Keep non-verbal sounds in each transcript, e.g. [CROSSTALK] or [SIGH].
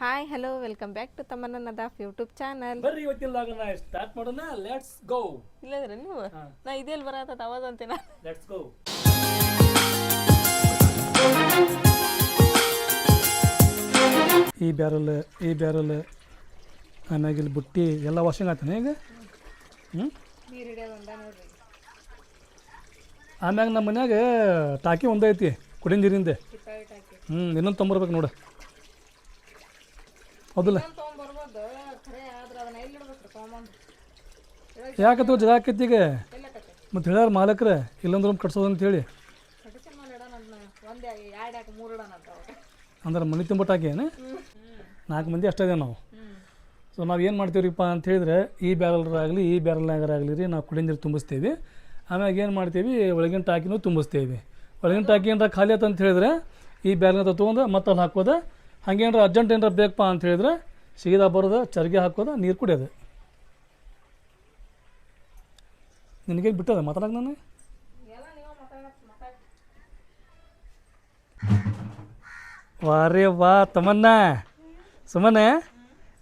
Hi hello welcome back to Tamanna Nadaf YouTube channel ಬರ್ರಿ ಇವತ್ತಿಲ್ಲ ನಾ ಸ್ಟಾರ್ಟ್ ಮಾಡೋಣ. ಲೆಟ್ಸ್ ಗೋ ಇಲ್ಲದ್ರೆ ನೀವು. ನಾ ಇದೆಲ್ಲ ಬರತ್ತ ಅವಾಜ್ ಅಂತೀನ ಲೆಟ್ಸ್ ಗೋ ಈ ಬ್ಯಾರಲ್ ಈ ಬ್ಯಾರಲ್ ಆಮ್ಯಾಗ ಇಲ್ಲಿ ಬುಟ್ಟಿ ಎಲ್ಲ ವಾಷಿಂಗ್ ಆತಾನೆ ಈಗ? ಹ್ಞೂ ಆಮ್ಯಾಗ ನಮ್ಮ ಮನ್ಯಾಗ ಟಾಕಿ ಒಂದೈತಿ ಕುಡಿನ ನೀರಿಂದ. ಹ್ಞೂ ಇನ್ನೊಂದು ತೊಂಬರ್ಬೇಕು ನೋಡು. ಹೌದಿಲ್ಲ ಯಾಕೆ ಜಾಗ ಆಕೈತಿ ಈಗ ಮತ್ತು ಹೇಳ್ಯಾರ ಮಾಲಕ್ರ ಇಲ್ಲಂದ್ರೆ ಒಂದು ಕಟ್ಸೋದು ಅಂತೇಳಿ ಅಂದ್ರೆ ಮನೆ ತುಂಬ ಟಾಕಿ ಏನು? ನಾಲ್ಕು ಮಂದಿ ಅಷ್ಟೇ ನಾವು. ಸೊ ನಾವು ಏನು ಮಾಡ್ತೀವ್ರಿಪ್ಪ ಅಂತ ಹೇಳಿದ್ರೆ ಈ ಬ್ಯಾರಲ್ರಾಗಲಿ ಈ ಬ್ಯಾರಲ್ನಾಗರಾಗಲಿ ರೀ ನಾವು ಕುಡಿಯ ನೀರು ತುಂಬಿಸ್ತೀವಿ. ಆಮ್ಯಾಗ ಏನು ಮಾಡ್ತೀವಿ? ಒಳಗಿನ ಟಾಕಿನೂ ತುಂಬಿಸ್ತೀವಿ. ಒಳಗಿನ ಟಾಕಿ ಏನಾರ ಖಾಲಿ ಆಯ್ತು ಅಂತ ಹೇಳಿದ್ರೆ ಈ ಬ್ಯಾರಲ್ನ ತೊಗೊಂಡು ಮತ್ತೆ ಅಲ್ಲಿ ಹಾಕೋದು ಹಂಗೇನಾರ ಅರ್ಜೆಂಟ್ ಏನಾರ ಬೇಕಪ್ಪ ಅಂತ ಹೇಳಿದ್ರೆ ಸೀದಾ ಬರೋದು, ಚರ್ಗೆ ಹಾಕೋದು, ನೀರು ಕುಡಿಯೋದು. ನಿನಗೆ ಬಿಟ್ಟದ ಮಾತಾಡಕ್ಕೆ ನಾನು? ವಾರೇ ವಾ ತಮ್ಮನ್ನ ಸುಮ್ಮನೆ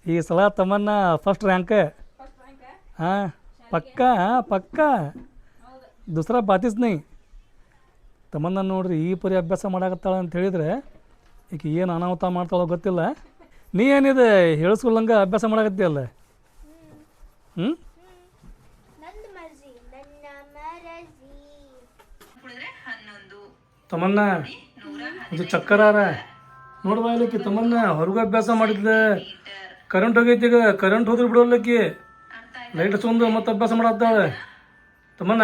ಈ ಸಲ ತಮ್ಮನ್ನ ಫಸ್ಟ್ ರ್ಯಾಂಕ್ ಹಾಂ, ಪಕ್ಕ ಪಕ್ಕ. ದೂಸರಾ ಬಾತಿಸ್ ನೈ ತಮ್ಮನ್ನ ನೋಡ್ರಿ ಈ ಪರಿ ಅಭ್ಯಾಸ ಮಾಡಾಕತ್ತಾಳ ಅಂತ ಹೇಳಿದ್ರೆ ಈಗ ಏನು ಅನಾಹುತ ಮಾಡ್ತಾಳೋ ಗೊತ್ತಿಲ್ಲ. ನೀ ಏನಿದೆ ಹೇಳಿಸ್ಕೊಲ್ಲಂಗೆ ಅಭ್ಯಾಸ ಮಾಡಕತ್ತೀಯಲ್ಲ? ಹ್ಞೂ ನಂದು ಮರ್ಜಿ ನನ್ನ ಮರಜಿ. ತಮ್ಮನ್ನ ಇದು ಚಕ್ಕರಾರ. ನೋಡ್ಬಾ ಇಲ್ಲಕ್ಕಿ ತಮ್ಮನ್ನ ಹೊರಗೆ ಅಭ್ಯಾಸ ಮಾಡಿದ್ದೆ. ಕರೆಂಟ್ ಹೋಗೈತಿ ಈಗ ಕರೆಂಟ್ ಹೋದ್ರೆ ಬಿಡೋಲ್ಲಕ್ಕಿ ಲೈಟ್ ಹಚ್ಕೊಂಡು ಮತ್ತೆ ಅಭ್ಯಾಸ ಮಾಡತ್ತಾಳೆ. ತಮ್ಮನ್ನ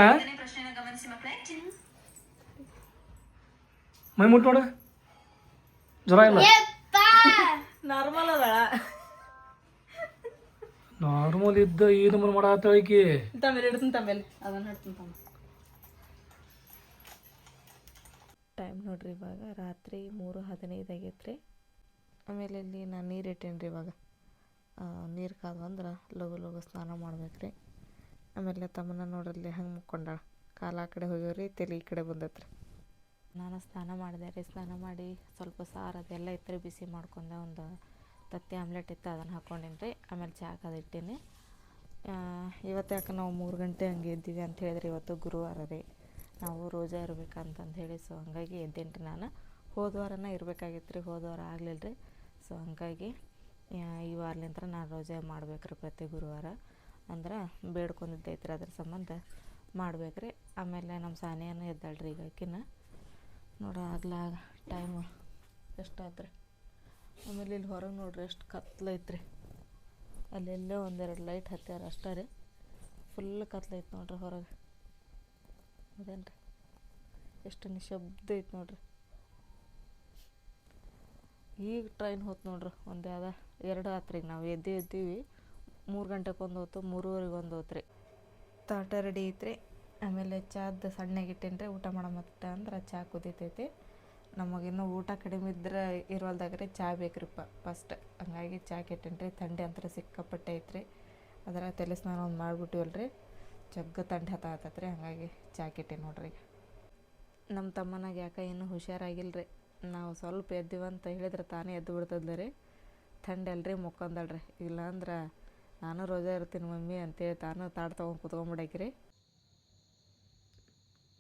ಮೈ ಮುಟ್ಟು ನೋಡ. ಜ್ವರ ಇಲ್ಲ ನಾರ್ಮಲ್ ಅದ ನಾರ್ಮಲ್ ಇದ್ದ ಏನು ಮಾಡತ್ತಾಳ ಈಕಿ? ಇಡ್ತೀನಿ ತಮೇಲೆ ಅದನ್ನ ಹಿಡ್ತೀನಿ ತಮ್ಮ ಟೈಮ್ ನೋಡ್ರಿ ಇವಾಗ. ರಾತ್ರಿ ಮೂರು ಹದಿನೈದು ಆಗೈತ್ರಿ. ರೀ ಆಮೇಲೆ ಇಲ್ಲಿ ನಾನು ನೀರು ಇಟ್ಟೇನಿ ರೀ ಇವಾಗ ನೀರು ಕಾದು ಅಂದ್ರೆ ಲಘು ಲಘು ಸ್ನಾನ ಮಾಡ್ಬೇಕು ರೀ ಆಮೇಲೆ ತಮ್ಮನ ನೋಡ್ರಲ್ಲಿ ಹಂಗೆ ಮುಕ್ಕೊಂಡಾಳ. ಕಾಲ ಆ ಕಡೆ ಹೋಗ್ಯವ್ರಿ ತಲೆ ಈ ಕಡೆ ಬಂದೈತ್ರಿ. ನಾನು ಸ್ನಾನ ಮಾಡಿದೆ, ರೀ ಸ್ನಾನ ಮಾಡಿ ಸ್ವಲ್ಪ ಸಾರು ಅದೆಲ್ಲ ಇತ್ತು ಬಿಸಿ ಮಾಡ್ಕೊಂಡೆ, ಒಂದು ತತ್ತಿ ಆಮ್ಲೆಟ್ ಇತ್ತು, ಅದನ್ನು ಹಾಕ್ಕೊಂಡಿನಿ ರೀ. ಆಮೇಲೆ ಚಹಾ ಇಟ್ಟೀನಿ. ಇವತ್ತು ನಾವು ಮೂರು ಗಂಟೆ ಹಂಗೆ ಇದ್ದೀವಿ ಅಂತ ಹೇಳಿದ್ರೆ ಇವತ್ತು ಗುರುವಾರ ರೀ. ನಾವು ರೋಜಾ ಇರ್ಬೇಕಂತಂದು ಹೇಳಿ, ಸೊ ಹಂಗಾಗಿ ಎದ್ದೇನು ರೀ ನಾನು. ಹೋದ ವಾರನ ಇರಬೇಕಾಗಿತ್ತು ರೀ, ಹೋದ ವಾರ ಆಗಲಿಲ್ಲ ರೀ. ಸೊ ಹಂಗಾಗಿ ಈ ವಾರಲಿಂತ್ರ ನಾನು ರೋಜಾ ಮಾಡ್ಬೇಕು ರೀ ಪ್ರತಿ ಗುರುವಾರ. ಅಂದ್ರೆ ಬೇಡ್ಕೊಂಡಿದ್ದೈತ್ರಿ ಅದ್ರ ಸಂಬಂಧ ಮಾಡ್ಬೇಕು ರೀ. ಆಮೇಲೆ ನಮ್ಮ ಸಾನಿಯನ್ನು ಎದ್ದಾಳ್ರಿ ಈಗ ಆಕಿನ ನೋಡ ಆಗ್ಲಾಗ ಟೈಮ್ ಎಷ್ಟಾಯ್ತು ರೀ ಆಮೇಲೆ ಇಲ್ಲಿ ಹೊರಗೆ ನೋಡ್ರಿ, ಎಷ್ಟು ಕತ್ಲೈತ್ರಿ. ಅಲ್ಲೆಲ್ಲೋ ಒಂದೆರಡು ಲೈಟ್ ಹತ್ಯಾರ ಅಷ್ಟೇ ರೀ. ಫುಲ್ ಕತ್ಲೈತೆ ನೋಡ್ರಿ ಹೊರಗೆ. ಹೌದೇನು ರೀ ಎಷ್ಟು ನಿಶಬ್ದ ಐತೆ ನೋಡ್ರಿ. ಈಗ ಟ್ರೈನ್ ಹೋತು ನೋಡ್ರಿ, ಒಂದು ಯಾವ್ದ? ಎರಡು ಆತ್ರಿ ನಾವು ಎದ್ದು ಎದ್ದೀವಿ. ಮೂರು ಗಂಟೆಗೆ ಒಂದು ಹೋತು, ಮೂರುವರೆಗೆ ಒಂದು ಹೋತ್ರಿ. ತಾಟ ರೆಡಿ ಐತ್ರಿ. ಆಮೇಲೆ ಸಣ್ಣಗೆ ಇಟ್ಟೇನಿ ರೀ ಊಟ ಮಾಡೋ ಮಟ್ಟ ಅಂದ್ರೆ ಚಹಾ ಕುದೀತೈತಿ. ನಮಗಿನ್ನೂ ಊಟ ಕಡಿಮೆ ಇದ್ರೆ ಇರೋಲ್ದಾಗ್ರೆ ಚಾ ಬೇಕ್ರಿಪ್ಪ ಫಸ್ಟ್ ಹಂಗಾಗಿ ಚಹಾ ಕೆಟ್ಟಿನ್ರಿ, ಥಂಡಿ ಅಂತರ ಸಿಕ್ಕಾಪಟ್ಟೆ ಐತ್ರಿ. ಅದರ ತಲೆ ಸ್ನಾನ ಒಂದು ಮಾಡಿಬಿಟ್ಟಿವಲ್ರಿ. ಜಗ್ಗ ಥಂಡಿ ಹತ್ತಾತೈತೆ ರೀ ಹಂಗಾಗಿ ಚಹಾ ಕೆಟ್ಟೇನಿ ನೋಡ್ರಿ ನಮ್ಮ ತಮ್ಮನಾಗ ಯಾಕೆ ಇನ್ನೂ ಹುಷಾರಾಗಿಲ್ರಿ. ನಾವು ಸ್ವಲ್ಪ ಎದ್ದೀವಂತ ಹೇಳಿದ್ರೆ ತಾನೇ ಎದ್ದು ಬಿಡ್ತದ್ಲ ರೀ ಥಂಡಿ ಅಲ್ರಿ ಮುಕ್ಕೊಂದಳ್ರಿ. ಇಲ್ಲಾಂದ್ರೆ ನಾನು ರೋಜಾ ಇರ್ತೀನಿ ಮಮ್ಮಿ ಅಂತೇಳಿ ತಾನು ತಾಡ್ ತೊಗೊಂಡು ಕುತ್ಕೊಂಡ್ಬಿಡಾಕಿ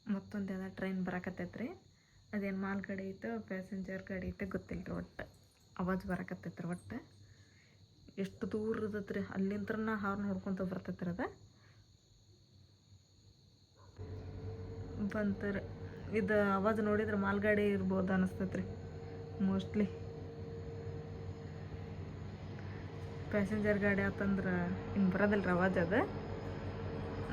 ಮತ್ತೊಂದು ಟ್ರೈನ್ ಬರಕತ್ತೈತ್ರಿ. ಅದೇನು ಮಾಲ್ ಗಾಡಿ ಐತೋ ಪ್ಯಾಸೆಂಜರ್ ಗಾಡಿ ಐತೆ ಗೊತ್ತಿಲ್ಲ ರೀ ಒಟ್ಟು. ಅವಾಜ್ ಬರಕತ್ತೈತ್ರಿ ಒಟ್ಟು. ಎಷ್ಟು ದೂರ ಇರ್ತೈತ್ರಿ ರೀ ಅಲ್ಲಿಂತ್ರನ ಹಾರ್ನ್ ಹೊಡ್ಕೊತ ಬರ್ತೈತ್ರಿ ಅದು. ಬಂತರ, ಇದು ಅವಾಜ್ ನೋಡಿದ್ರೆ ಮಾಲ್ಗಾಡಿ ಇರ್ಬೋದು ಅನಿಸ್ತೈತೆ ರೀ ಮೋಸ್ಟ್ಲಿ ಪ್ಯಾಸೆಂಜರ್ ಗಾಡಿ ಆತಂದ್ರೆ ಹಿಂಗೆ ಬರೋದಿಲ್ಲ ರೀ ಅವಾಜ್ ಅದು.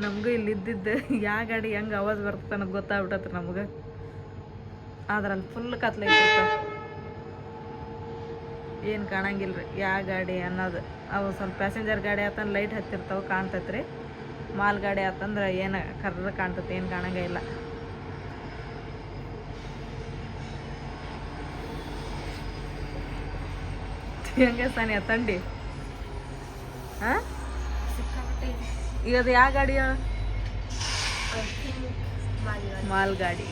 ನಮಗೂ ಇಲ್ಲಿ ಇದ್ದಿದ್ದು. ಯಾವ ಗಾಡಿ ಹೆಂಗೆ ಆವಾಜ್ ಬರ್ತದೆ ಅನ್ನೋದು ಗೊತ್ತಾಗ್ಬಿಟ್ಟತ್ರಿ ನಮಗೆ. ಅಲ್ಲಿ ಫುಲ್ ಕತ್ಲೈತೆ ಏನು ಕಾಣಂಗಿಲ್ಲ ರೀ ಯಾವ ಗಾಡಿ ಅನ್ನೋದು. ಅವು ಸ್ವಲ್ಪ ಪ್ಯಾಸೆಂಜರ್ ಗಾಡಿ ಆತಂದ್ರೆ ಲೈಟ್ ಹತ್ತಿರ್ತಾವೆ ಕಾಣ್ತೈತೆ ರೀ ಮಾಲ್ ಗಾಡಿ ಆತಂದ್ರೆ ಏನು ಕರ್ರ ಕಾಣ್ತೈತೆ ಏನು ಕಾಣಂಗೇ ಇಲ್ಲ. ಹೆಂಗೆ ಸಾನಿ ತಂಡಿ? ಹಾಂ? ಅದು ಯಾವ ಗಾಡಿಯ? ಮಾಲ್ ಗಾಡಿ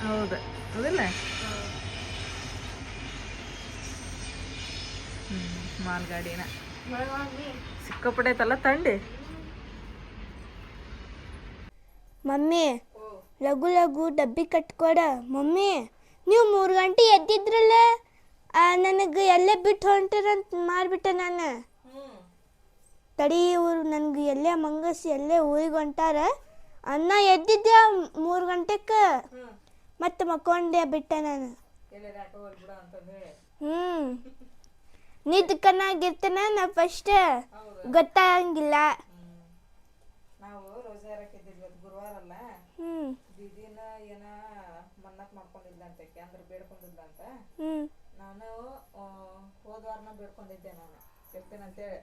ಹೌದು. ಹೌದಿಲ್ಲ? ಹ್ಞೂ ಮಾಲ್ ಗಾಡಿನ ಐತಲ್ಲ ತಂಡಿ? ಮಮ್ಮಿ ಲಘು ಲಘು ಡಬ್ಬಿ ಕಟ್ಕೊಡ. ಮಮ್ಮಿ, ನೀವು ಮೂರು ಗಂಟೆ ಎದ್ದಿದ್ರಲ್ಲ? ನನಗೆ ಎಲ್ಲೇ ಬಿಟ್ಟು ಹೊಂಟಿರಂತ ಮಾಡಿಬಿಟ್ಟೆ ನಾನು. ತಡಿ ಇವರು ನನಗೆ ಎಲ್ಲೇ ಮಂಗಸಿ ಎಲ್ಲೇ ಊರಿಗೆ ಹೊಂಟಾರ? ಅನ್ನ ಎದ್ದಿದ್ದೆ ಮೂರು ಗಂಟೆಗೆ ಮತ್ತೆ ಮಕ್ಕೊಂಡೆ ಬಿಟ್ಟೆ ನಾನು. ಹ್ಞೂ ನಿದ್ದ ಕಣ್ಣಾಗಿರ್ತೇನೆ ನಾ ಫಸ್ಟ್ ಗೊತ್ತಾಗಂಗಿಲ್ಲ. ನಾವು ಗುರುವಾರ ಅಲ್ಲ. ದಿದಿನ ಏನ ಮನ್ನತ್ ಅಂದ್ರೆ ನಾನು ಹೋದ ವಾರನ ಬೇಡ್ಕೊಂಡಿದ್ದೆ ನಾನು. ಇರ್ತೇನೆ ಅಂತೇಳಿ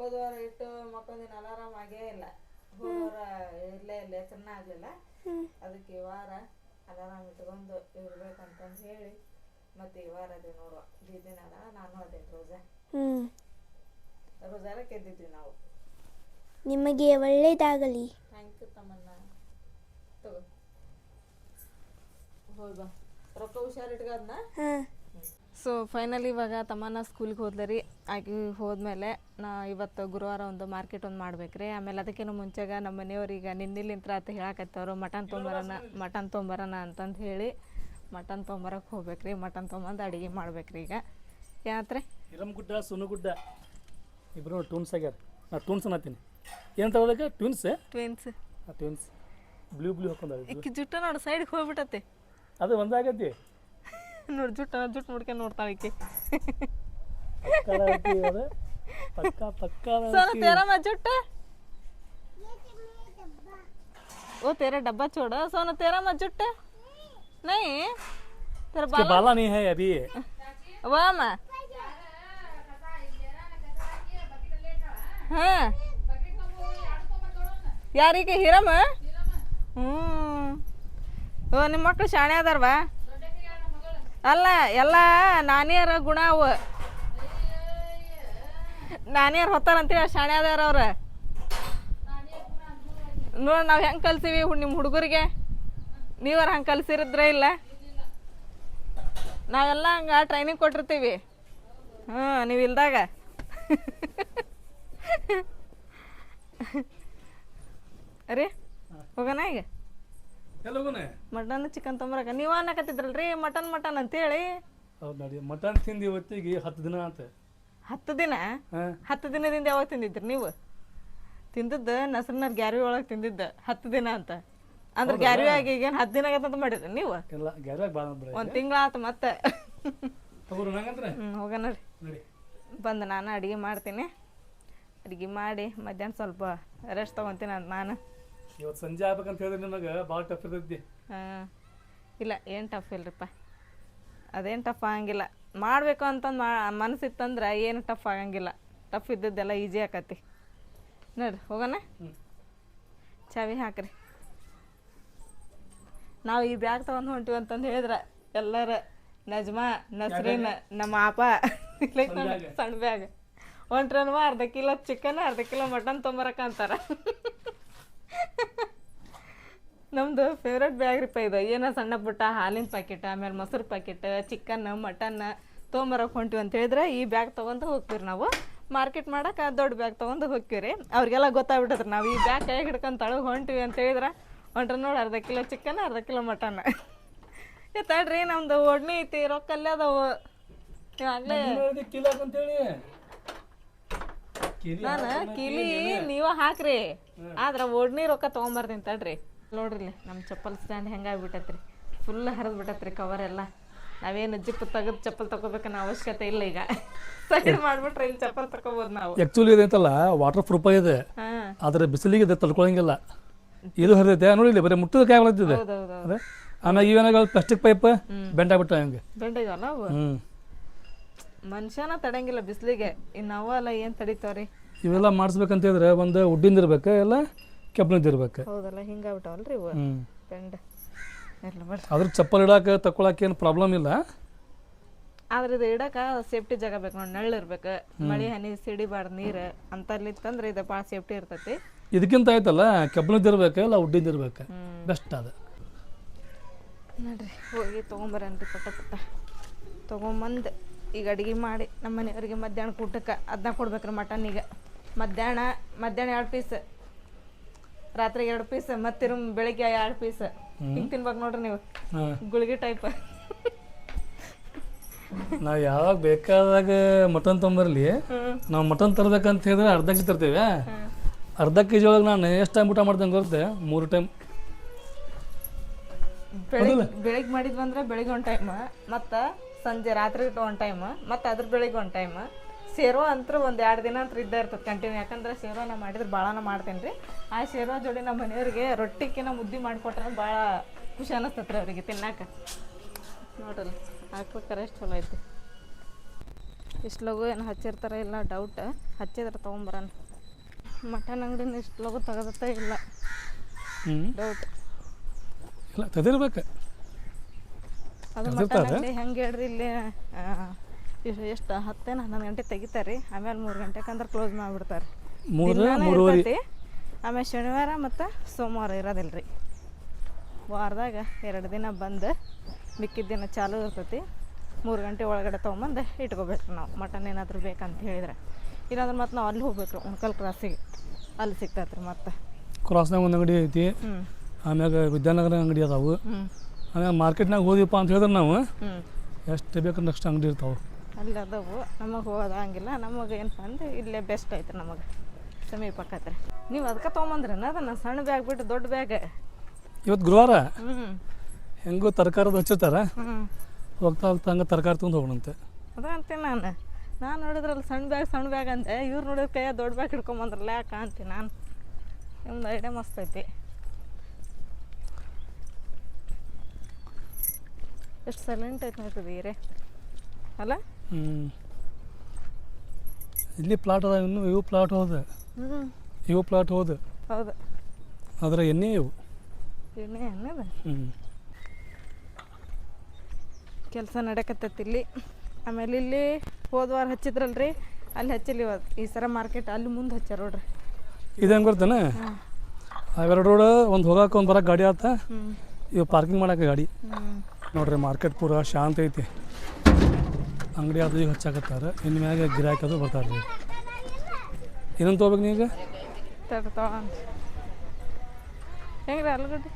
ಹೋದ ವಾರ ಇಟ್ಟು ಮಕ್ಕೊಂದಿನ ಅಲಾರಾಮ್ ಆಗೇ ಇಲ್ಲ. ಹೋದ ವಾರ ಇಲ್ಲೇ ಇಲ್ಲ ಹೆಸರನ್ನ ಆಗ್ಲಿಲ್ಲ ಅದಕ್ಕೆ ಈ ವಾರ ಅಲಾರಾಮ್ ಇಟ್ಕೊಂಡು ಇರ್ಬೇಕಂತಂದು ಹೇಳಿ ಮತ್ತೆ ಈ ವಾರ ಅದೇ ನೋಡುವ. ಬೀದಿನ ಅದ ನಾನು ಅದೇ ರೋಜಾ. ಹ್ಞೂ ಕೆದ್ದಿದ್ವಿ ನಾವು. ನಿಮಗೆ ಒಳ್ಳೇದಾಗಲಿ. ಥ್ಯಾಂಕ್ ಯು ತಮ್ಮನ್ನ ತಗೋ. ಹೋಯ್ ಬಾ. ರೊಕ್ಕ ಹುಷಾರಿಟ್ಕದ್ನ ಹಾಂ. ಸೊ ಫೈನಲಿ ಇವಾಗ ತಮ್ಮನ ಸ್ಕೂಲ್ಗೆ ಹೋದ್ಲರಿ ಆಗಿ ಹೋದ್ಮೇಲೆ ನಾ ಇವತ್ತು ಗುರುವಾರ ಒಂದು ಮಾರ್ಕೆಟ್ ಒಂದು ಮಾಡ್ಬೇಕ್ರಿ ಆಮೇಲೆ ಅದಕ್ಕಿಂತ ಮುಂಚೆಗೆ ನಮ್ಮ ಮನೆಯವ್ರಿಗೆ ನಿನ್ನಿಲ್ಲಿಂತ್ರ ಅಂತ ಹೇಳಕತ್ತವ್ರು ಮಟನ್ ತೊಂಬರೋಣ ಮಟನ್ ತೊಂಬರೋಣ ಅಂತಂದು ಹೇಳಿ ಮಟನ್ ತೊಂಬರಕ್ಕೆ ಹೋಗ್ಬೇಕ್ರಿ ಮಟನ್ ತೊಂಬಂದು ಅಡುಗೆ ಮಾಡ್ಬೇಕ್ರಿ ಈಗ. ಯಾತ್ರೆ? ಸುನು ಸುನುಗುಡ್ಡ ಇಬ್ಬರು ಟೂನ್ಸ್ ಆಗ್ಯಾರ. ನಾ ಟೂನ್ಸ್ ಅನ್ನತ್ತೀನಿ. ಏನು ತಗೋದಕ್ಕೆ twins twins twins blue blue ಹಾಕೊಂಡಾರ ಇಕ್ಕಿ ಜುಟ್ಟ ನೋಡು ಸೈಡ್ಗೆ ಹೋಗ್ಬಿಟ್ಟತ್ತೆ ಅದು ಒಂದಾಗೈತಿ. ನೋಡಿ ಜುಟ್ಟ ಜುಟ್ಟು ನೋಡ್ಕೊಂಡು ನೋಡ್ತಾಳೆ ಈಕಿ ಪಕ್ಕ ಐತಿ ಅದು ಪಕ್ಕ ಪಕ್ಕ सोनू तेरा मत जुट वो तेरा डब्बा छोड़ सोनू तेरा मत जुट नहीं तेरा के बाल बाला नहीं है अभी वाह माँ हाँ ಯಾರಿಗೆ ಹಿರಮ್ಮ ಹ್ಞೂ ಓ ನಿಮ್ಮ ಮಕ್ಳು ಶಾಣೆ ಅದಾರವಾ ಅಲ್ಲ, ಎಲ್ಲ ನಾನಿಯರ ಗುಣ ಅವು. ನಾನಿಯರ್ ಹೊತ್ತಾರಂತೇಳಿ ಶಾಣೆ ಅವ್ರ? ನೋಡ್, ನಾವು ಹೆಂಗೆ ಕಲ್ಸೀವಿ ನಿಮ್ಮ ಹುಡುಗರಿಗೆ? ನೀವರ ಹಂಗೆ ಕಲ್ಸಿರಿದ್ರೆ ಇಲ್ಲ. ನಾವೆಲ್ಲ ಹಂಗೆ ಟ್ರೈನಿಂಗ್ ಕೊಟ್ಟಿರ್ತೀವಿ. ಹ್ಞೂ ನೀವು ಇಲ್ದಾಗ. [LAUGHS] ಅರೆ, ಹೋಗೋಣ ಈಗ? ಎಲ್ಲೋಗುನೆ ಮಟನ್ ಚಿಕನ್ ತೊಂಬರಕ ನೀವು ಅನ್ನಕತ್ತಿದ್ರಲ್ರಿ ಮಟನ್ ಮಟನ್ ಅಂತೇಳಿ. ಹೌದು ನೋಡಿ ಮಟನ್ ತಿಂದ ಇವತ್ತಿಗೆ ಹತ್ತು ದಿನ ಅಂತ ಹತ್ತು ದಿನ? ಹತ್ತು ದಿನದಿಂದ ಯಾವಾಗ ತಿಂದಿದ್ರಿ ನೀವು? ತಿಂದದ್ದು ನಸರ್ನಾರ್ ಗ್ಯಾರಿ ಒಳಗೆ ತಿಂದಿದ್ದ ಹತ್ತು ದಿನ ಅಂತ. ಅಂದ್ರೆ ಗ್ಯಾರಿ ಆಗಿ ಈಗೇನು ಹತ್ತು ದಿನ ಆಗತ್ತಂತ ಮಾಡಿದ್ರಿ ನೀವು? ಇಲ್ಲ ಒಂದು ತಿಂಗಳಾತು ಮತ್ತೆ. ತಗೋರು ನಂಗಂದ್ರೆ ಹ್ಞೂ ಹೋಗೋಣ ರೀ. ಬಂದು ನಾನು ಅಡುಗೆ ಮಾಡ್ತೀನಿ. ಅಡುಗೆ ಮಾಡಿ ಮಧ್ಯಾಹ್ನ ಸ್ವಲ್ಪ ರೆಸ್ಟ್ ತೊಗೊತೀನಿ ಅಂತ ನಾನು. ಇವತ್ತು ಸಂಜೆ ಆಗ್ಬೇಕಂತ ಹೇಳಿದ್ರೆ ನಿಮಗೆ ಭಾಳ ಟಫ್ ಇರ್ತೈತಿ. ಹಾಂ. ಇಲ್ಲ ಏನು ಟಫ್ ಇಲ್ರಿಪ್ಪ. ಅದೇನು ಟಫ್ ಆಗಂಗಿಲ್ಲ. ಮಾಡಬೇಕು ಅಂತಂದು ಮಾ ಮನಸ್ಸಿತ್ತಂದ್ರೆ ಏನು ಟಫ್ ಆಗಂಗಿಲ್ಲ. ಟಫ್ ಇದ್ದದ್ದೆಲ್ಲ ಈಜಿ ಆಕತಿ. ನೋಡ್ರಿ ಹೋಗೋಣ? ಚಾವಿ ಹಾಕ್ರಿ. ನಾವು ಈ ಬ್ಯಾಗ್ ತೊಗೊಂಡು ಹೊಂಟಿವಿ ಅಂತಂದು ಹೇಳಿದ್ರೆ ಎಲ್ಲರ ನಜ್ಮಾ ನಸ್ರಿನ ನಮ್ಮ ಆಪ. ಸಣ್ಣ ಬ್ಯಾಗ್. ಹೊಂಟ್ರನ್ವ ಅರ್ಧ ಕಿಲೋ ಚಿಕನ್ ಅರ್ಧ ಕಿಲೋ ಮಟನ್ ತೊಂಬರಕ್ಕಂತಾರೆ ಅಂತಾರ. [LAUGHS] ನಮ್ದು ಫೇವ್ರೇಟ್ ಬ್ಯಾಗ್ ರೀಪ ಇದು. ಏನೋ ಸಣ್ಣ ಪುಟ್ಟ ಹಾಲಿನ ಪ್ಯಾಕೆಟ್ ಆಮೇಲೆ ಮೊಸರು ಪ್ಯಾಕೆಟ್ ಚಿಕನ್ ಮಟನ್ ತೊಗೊಂಬರಕ್ಕೆ ಹೊಂಟಿವಿ ಅಂತ ಹೇಳಿದ್ರೆ ಈ ಬ್ಯಾಗ್ ತೊಗೊಂಡು ಹೋಗ್ತೀವಿ ನಾವು. ಮಾರ್ಕೆಟ್ ಮಾಡಕ್ಕೆ ದೊಡ್ಡ ಬ್ಯಾಗ್ ತೊಗೊಂಡು ಹೋಗ್ತೀವಿ ರೀ ಅವ್ರಿಗೆಲ್ಲ ಗೊತ್ತಾಗ್ಬಿಟ್ಟದ್ರಿ ನಾವು ಈ ಬ್ಯಾಗ್ ಕೈಗೆ ಹಿಡ್ಕೊಂಡು ತಳಗೆ ಹೊಂಟಿವಿ ಅಂತ ಹೇಳಿದ್ರೆ ಹೊಂಟ್ರೆ ನೋಡಿ ಅರ್ಧ ಕಿಲೋ ಚಿಕನ್ ಅರ್ಧ ಕಿಲೋ ಮಟನ್ [LAUGHS] ಏ ತಡ್ರಿ, ನಮ್ದು ಒಡ್ನಿ ಐತಿ, ರೊಕ್ಕ ಅಲ್ಲೇ ಅದಾವು. ಅಲ್ಲೇ ಕಿಲೋ ಅಂತೇಳಿ. ನಾನು ಕಿಲಿ ನೀವ ಹಾಕ್ರಿ. ಆದ್ರ ಓಡ್ನಿ ರೊಕ್ಕ ತೊಗೊಂಬರ್ತೀನಿ ತಡ್ರಿ. ನೋಡ್ರಿ ನಮ್ಮ ಚಪ್ಪಲ್ ಸ್ಟ್ಯಾಂಡ್ ಹೆಂಗಾಗ್ಬಿಟ್ಟತ್ರಿ ಫುಲ್ ಹರಿದ್ ಬಿಟ್ಟತ್ರಿ ಕವರ್ ಎಲ್ಲ. ನಾವೇನು ಜಿಪ್ ತೆಗೆದು ಚಪ್ಪಲ್ ತಗೋಬೇಕನ್ನೋ ಅವಶ್ಯಕತೆ ಇಲ್ಲ ಈಗ. ಸೈಡ್ ಮಾಡ್ಬಿಟ್ರೆ ಇಲ್ಲಿ ಚಪ್ಪಲ್ ತಗೋಬೋದು ನಾವು. ಆಕ್ಚುಲಿ ಇದೈತಲ್ಲ ವಾಟರ್ ಪ್ರೂಫ್ ಇದೆ ಆದ್ರೆ ಬಿಸಿಲಿಗೆ ಇದು ತಡ್ಕೊಳಂಗಿಲ್ಲ. ಇದು ಹರಿದೈತೆ ನೋಡಿ ಇಲ್ಲಿ ಬರೀ ಮುಟ್ಟದ ಕಾಯಿ ಆಗ್ಲತ್ತಿದೆ ಹೌದೌದು ಆಮೇಲೆ ಇವೇನಾಗ ಪ್ಲಾಸ್ಟಿಕ್ ಪೈಪ್ ಬೆಂಡ್ ಆಗ್ಬಿಟ್ಟ ಹಂಗೆ? ಬೆಂಡಿಗಲ್ಲ ಹ್ಞೂ ಮನುಷ್ಯನ ತಡಂಗಿಲ್ಲ ಬಿಸಿಲಿಗೆ. ಇನ್ನು ಅವೆಲ್ಲ ಏನು ತಡಿತಾವ್ರಿ? ಇವೆಲ್ಲ ಮಾಡಿಸ್ಬೇಕಂತ ಹೇಳಿದ್ರೆ ಒಂದು ಉಡ್ಡಿಂದ ಇರ್ಬೇಕು ಎಲ್ಲ ಕೆಬ್ಬಣದ ಇರ್ಬೇಕು ಹೌದಲ್ಲ ಹಿಂಗಾಗ್ಬಿಟ್ಟವಲ್ರಿ ಇವು. ಹ್ಞೂ ಬೆಂಡ್ ಬಿಡ್ರಿ. ಅದ್ರ ಚಪ್ಪಲ್ ಇಡಾಕ ತಕೊಳಕ್ಕೆ ಏನು ಪ್ರಾಬ್ಲಮ್ ಇಲ್ಲ. ಆದ್ರೆ ಇದು ಇಡಕ ಸೇಫ್ಟಿ ಜಾಗ ಬೇಕು ನೋಡಿ ನೆಳ್ಳು ಇರ್ಬೇಕು. ಮಳೆ ಹನಿ ಸಿಡಿಬಾರ್ದು ನೀರು. ಅಂತಲ್ಲಿತ್ತಂದ್ರೆ ಇದು ಭಾಳ ಸೇಫ್ಟಿ ಇರ್ತೈತಿ. ಇದಕ್ಕಿಂತ ಆಯ್ತಲ್ಲ ಕೆಬ್ಬನದ್ದು ಇರ್ಬೇಕು ಇಲ್ಲ ಉಡ್ಡಿಂದ ಇರ್ಬೇಕು ಬೆಸ್ಟ್ ಅದು. ನೋಡ್ರಿ ಹೋಗಿ ತೊಗೊಂಬರನ್ರಿ ಪಟ್ಟ ಪಟ್ಟ ತೊಗೊಂಬಂದು. ಈಗ ಅಡುಗೆ ಮಾಡಿ ನಮ್ಮ ಮನೆಯವ್ರಿಗೆ ಮಧ್ಯಾಹ್ನ ಊಟಕ್ಕೆ ಅದನ್ನ ಕೊಡ್ಬೇಕ್ರಿ ಮಟನ್ ಈಗ. ಮಧ್ಯಾಹ್ನ ಮಧ್ಯಾಹ್ನ ಎರಡು ಪೀಸ್ ರಾತ್ರಿ ಎರಡು ಪೀಸ್ ಮತ್ತಿರು ಬೆಳಿಗ್ಗೆ ಎರಡು ಪೀಸ್ ಹಿಂಗೆ ತಿನ್ಬೇಕು ನೋಡ್ರಿ ನೀವು. ಗುಳಿಗೆ ಟೈಪ್ ನಾವು ಯಾವಾಗ ಬೇಕಾದಾಗ ಮಟನ್ ತೊಂಬರ್ಲಿ ನಾವು ಮಟನ್ ತರ್ಬೇಕಂತ ಹೇಳಿದ್ರೆ ಅರ್ಧ ಕೆಜಿ ತರ್ತೇವೆ ಅರ್ಧ ಕೆಜಿ ಒಳಗೆ ನಾನು ಎಷ್ಟು ಟೈಮ್ ಊಟ ಮಾಡ್ದಂಗೆ ಗೊತ್ತೆ? ಮೂರು ಟೈಮ್ ಬೆಳಿಗ್ಗೆ ಬೆಳಿಗ್ಗೆ ಮಾಡಿದ್ವಿ ಅಂದ್ರೆ ಬೆಳಿಗ್ಗೆ ಒಂದು ಟೈಮ್ ಮತ್ತು ಸಂಜೆ ರಾತ್ರಿ ಒಂದು ಟೈಮ್ ಮತ್ತು ಅದ್ರ ಬೆಳಿಗ್ಗೆ ಒಂದು ಟೈಮ್ ಸೇರೋ ಅಂತೂ ಒಂದು ಎರಡು ದಿನ ಅಂತ ಇದ್ದೇ ಇರ್ತದೆ ಕಂಟಿನ್ಯೂ ಯಾಕಂದ್ರೆ ಸೇರೋ ನಾ ಮಾಡಿದ್ರೆ ಭಾಳನ ಮಾಡ್ತೇನೆ ರೀ. ಆ ಸೇರೋ ಜೋಡಿ ನಮ್ಮ ಮನೆಯವ್ರಿಗೆ ರೊಟ್ಟಿಕ್ಕಿನ ಮುದ್ದೆ ಮಾಡಿಕೊಟ್ರೆ ಭಾಳ ಖುಷಿ ಅನ್ನಿಸ್ತತ್ರಿ ಅವರಿಗೆ ತಿನ್ನಕ್ಕೆ ನೋಡ್ರಿ ಹಾಕ್ಬೇಕಾರೆ ಎಷ್ಟು ಚಲೋ ಐತಿ. ಇಷ್ಟು ಲಗು ಏನು ಹಚ್ಚಿರ್ತಾರ ಇಲ್ಲ ಡೌಟ್ ಹಚ್ಚಿದ್ರೆ ತೊಗೊಂಬರೋಣ ಮಟನ್ ಅಂಗಡಿನ ಇಷ್ಟು ಲಗು ತೆಗೆದತ್ತ ಇಲ್ಲ. ಹ್ಞೂ ಡೌಟ್ ಇಲ್ಲ ತೆದಿರ್ಬೇಕು. ಅದು ಮಟನ್ ಅಂಗಡಿ ಹೆಂಗೆ ಹೇಳ್ರಿ ಇಲ್ಲಿ ಎಷ್ಟು ಹತ್ತೇನು ಹನ್ನೊಂದು ಗಂಟೆ ತೆಗಿತಾರೆ ಆಮೇಲೆ ಮೂರು ಗಂಟೆಗೆ ಅಂದ್ರೆ ಕ್ಲೋಸ್ ಮಾಡಿಬಿಡ್ತಾರೆ ಮೂರು ಗಂಟೆ ಆಮೇಲೆ ಶನಿವಾರ ಮತ್ತು ಸೋಮವಾರ ಇರೋದಿಲ್ಲ ರೀ ವಾರದಾಗ ಎರಡು ದಿನ ಬಂದು ಮಿಕ್ಕಿದ ದಿನ ಚಾಲು ಇರ್ತೈತಿ. ಮೂರು ಗಂಟೆ ಒಳಗಡೆ ತೊಗೊಂಬಂದು ಇಟ್ಕೋಬೇಕು ನಾವು. ಮಟನ್ ಏನಾದರೂ ಬೇಕಂತ ಹೇಳಿದ್ರೆ. ಇಲ್ಲಾಂದ್ರೆ ಮತ್ತೆ ನಾವು ಅಲ್ಲಿ ಹೋಗ್ಬೇಕು ಉಣ್ಕಲ್ ಕ್ರಾಸಿಗೆ ಅಲ್ಲಿ ಸಿಗ್ತೈತೆ ರೀ ಮತ್ತೆ. ಕ್ರಾಸ್ನಾಗ ಒಂದು ಅಂಗಡಿ ಐತಿ. ಆಮೇಲೆ ಆಮ್ಯಾಗ ವಿದ್ಯಾನಗರ ಅಂಗಡಿ ಅದಾವು. ಆಮ್ಯಾಗ ಮಾರ್ಕೆಟ್ನಾಗ ಹೋದಿವಪ್ಪ ಅಂತ ಹೇಳಿದ್ರೆ ನಾವು ಎಷ್ಟು ಬೇಕು ಅಷ್ಟು ಅಂಗಡಿ ಇರ್ತಾವೆ. ಅಲ್ಲಿ ಅದಾವು. ನಮಗೆ ಹೋದಂಗಿಲ್ಲ. ನಮಗೆ ಏನಪ್ಪ ಅಂದ್ರೆ ಇಲ್ಲೇ ಬೆಸ್ಟ್ ಐತೆ ನಮಗೆ. ಸಮೀಪ ಆಕತ್ರಿ ನೀವು ಅದಕ್ಕೆ ತೊಗೊಂಬಂದ್ರೇನ ಅದನ್ನ ಸಣ್ಣ ಬ್ಯಾಗ್ ಬಿಟ್ಟು ದೊಡ್ಡ ಬ್ಯಾಗ್ ಇವತ್ತು ಗುರುವಾರ? ಹೆಂಗೂ ತರಕಾರದ ಹಚ್ಚುತ್ತಾರ ಹೋಗ್ತಾ ಹೋಗ್ತಾ ಹಂಗೆ ತರಕಾರಿ ತೊಗೊಂಡು ಹೋಗೋಣಂತೆ ಅದ ಅಂತೀನಿ ನಾನು. ನಾನು ನೋಡಿದ್ರಲ್ಲಿ ಸಣ್ಣ ಬ್ಯಾಗ್ ಸಣ್ಣ ಬ್ಯಾಗ್ ಅಂದೆ ಇವ್ರು ನೋಡಿದ್ರೆ ಕೈಯ ದೊಡ್ಡ ಬ್ಯಾಗ್ ಹಿಡ್ಕೊಂಬಂದ್ರಲ್ಲ ಯಾಕೆ ಅಂತೀನಿ ನಾನು? ನಿಮ್ದು ಐಡಿಯಾ ಮಸ್ತ್ ಐತಿ. ಎಷ್ಟು ಸೈಲೆಂಟ್ ಐತೆ ನೋಡ್ರಿ ಬೇರೆ. ಅಲ್ಲ? ಇಲ್ಲಿ ಪ್ಲಾಟ್ ಅದ ಇನ್ನು ಇವು ಪ್ಲಾಟ್ ಹೋದ. ಹ್ಞೂ ಇವು ಪ್ಲಾಟ್ ಹೋದ. ಹೌದು. ಅದರ ಎಣ್ಣೆ ಇವು. ಎಣ್ಣೆ ಅನ್ನದ? ಹ್ಞೂ ಕೆಲಸ ನಡಕತ್ತೈತಿ ಇಲ್ಲಿ. ಆಮೇಲೆ ಇಲ್ಲಿ ಹೋದ ವಾರ ಹಚ್ಚಿದ್ರಲ್ರಿ ಅಲ್ಲಿ ಹಚ್ಚಿಲ್ಲ ಇವತ್ತು ಈ ಸರ ಮಾರ್ಕೆಟ್ ಅಲ್ಲಿ ಮುಂದೆ ಹಚ್ಚಾರ ನೋಡ್ರಿ. ಇದು ಹೆಂಗೆ ಬರ್ತಾನೆ? ಅವೆರಡು ರೋಡ್ ಒಂದು ಹೋಗಕ್ಕೆ ಒಂದು ಬರೋಕೆ ಗಾಡಿ ಆತ. ಇವಾಗ ಇವು ಪಾರ್ಕಿಂಗ್ ಮಾಡಕ್ಕೆ ಗಾಡಿ. ನೋಡ್ರಿ ಮಾರ್ಕೆಟ್ ಪೂರ ಶಾಂತ ಐತಿ. ಅಂಗಡಿ ಅದು ಈಗ ಹಚ್ಚಾಕತ್ತಾರ. ಇನ್ನು ಮ್ಯಾಗ ಗಿರಾಕಿ ಅದು ಬರ್ತಾರೆ ರೀ ಇನ್ನೊಂದು ತೊಗೋಬೇಕು ನೀಗ ತಡ ತಗೊಂಡ್ ಹೆಂಗ್ರಿ ಆಲೂಗಡ್ಡೆ?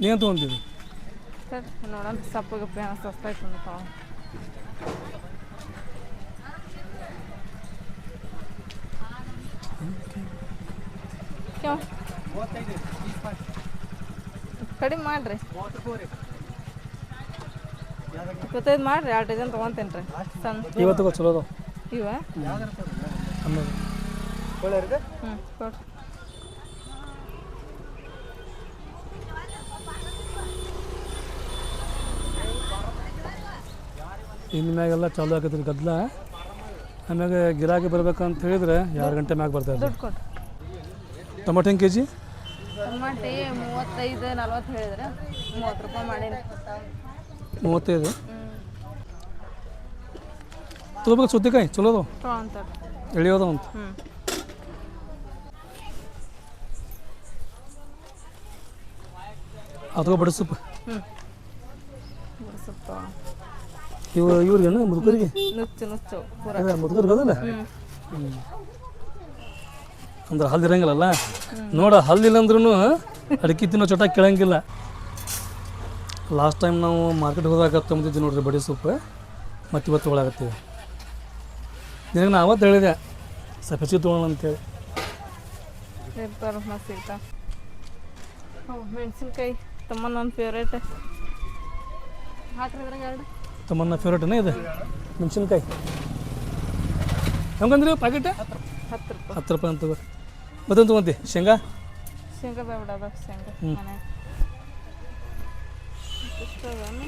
ನೀನು ತೊಗೊಂತೀವಿ ಸರಿ ನೋಡೋಣ ಸಪ್ಪು ಗಪ್ಪು ಏನೋ ಸಸ್ತಾಯ್ತು ಅಂತ ಕ್ಯೋ? ಕಡಿಮೆ ಮಾಡ್ರಿ. ಇಪ್ಪತ್ತೈದು ಮಾಡ್ರಿ ಎರಡು ಡಜನ್ ತೊಗೊಂತೇನೆ ರೀ. ಸಣ್ಣ. ಇವತ್ತು ಚಲೋ ಇವ? ಹ್ಞೂ ಕೊಡ್ರಿ. ಇನ್ನು ಮ್ಯಾಗೆಲ್ಲ ಚಾಲು ಆಗತ್ತೆ ಗದ್ದಲ ಆಮ್ಯಾಗ ಗಿರಾಕಿ ಬರ್ಬೇಕಂತ ಹೇಳಿದ್ರೆ ಎರಡು ಗಂಟೆ ಮ್ಯಾಗ ಬರ್ತಾರೆ ಟೊಮೆಟೊ ಹೆಂಗೆ ಕೆ ಜಿ ಟಮಾಟಿ ಮೂವತ್ತೈದು ನಲ್ವತ್ತು ಹೇಳಿದ್ರೆ ಮೂವತ್ತು ರೂಪಾಯಿ ಮಾಡೀನಿ. ಮೂವತ್ತೈದು? ತೊಗೋಬೇಕು ಸೌತೆಕಾಯಿ? ಚಲೋ ಅದಾವ? ತೊಗೊಂತಾರೆ ಎಳಿಯೋದವ ಅಂತ. ಹ್ಞೂ ಅಥವಾ ಬಡ ಸೊಪ್ಪು. ಹ್ಞೂ ಸ್ವಲ್ಪ ಇವು ಇವ್ರಿಗೇನು ಮುದುಕರಿಗೆ? ನುಚ್ಚು ನುಚ್ಚು ಪೂರ. ಮುದುಕರಿಗೆ ಅದಲ್ಲ ಹ್ಞೂ ಅಂದ್ರೆ ಹಲ್ಲು ಇರಂಗಿಲ್ಲಲ್ಲ? ನೋಡ ಹಲ್ದಿಲ್ಲ ಅಂದ್ರೂ ಅಡಿಕೆ ತಿನ್ನೋ ಚಟ ಕೇಳಂಗಿಲ್ಲ. ಲಾಸ್ಟ್ ಟೈಮ್ ನಾವು ಮಾರ್ಕೆಟ್ ಹೋದಾಗ ತೊಗೊಂಡಿದ್ವಿ ನೋಡ್ರಿ ಬಡಿ ಸೊಪ್ಪು. ಮತ್ತೆ ಇವತ್ತು ತೊಗೊಳಕತ್ತೀವಿ. ನಿನಗೆ ನಾ ಅವತ್ತು ಹೇಳಿದೆ. ಸ್ವಲ್ಪ ಹೆಚ್ಚಿಗೆ ತೊಗೊಳ್ಳೋಣ ಅಂತೇಳಿ. ಮಸ್ತ್ ಹ್ಞೂ ಮೆಣಸಿನ್ಕಾಯಿ ತಮ್ಮ ನನ್ನ ಫೇವ್ರೇಟ್ ಹಾಕ್ರಿ ಎರಡು. ತಮ್ಮನ್ನ ಫೇವ್ರೇಟನೇ ಇದೆ? ಮೆಣಸಿನ್ಕಾಯಿ. ಹೆಂಗಂದ್ರಿ ಪ್ಯಾಕೆಟ್ ಹತ್ತು ರೂಪಾಯಿ. ಹತ್ತು ರೂಪಾಯಿ ಅಂತ ಮತ್ತೊಂದು ತಗೊಂತಿ ಶೇಂಗಾ? ಶೇಂಗಾ ಬೇಡ ಬಿಡೋದು ಶೇಂಗಾ ಹ್ಮ್. ಮನೆ. ಇಷ್ಟ ಅದಾನು?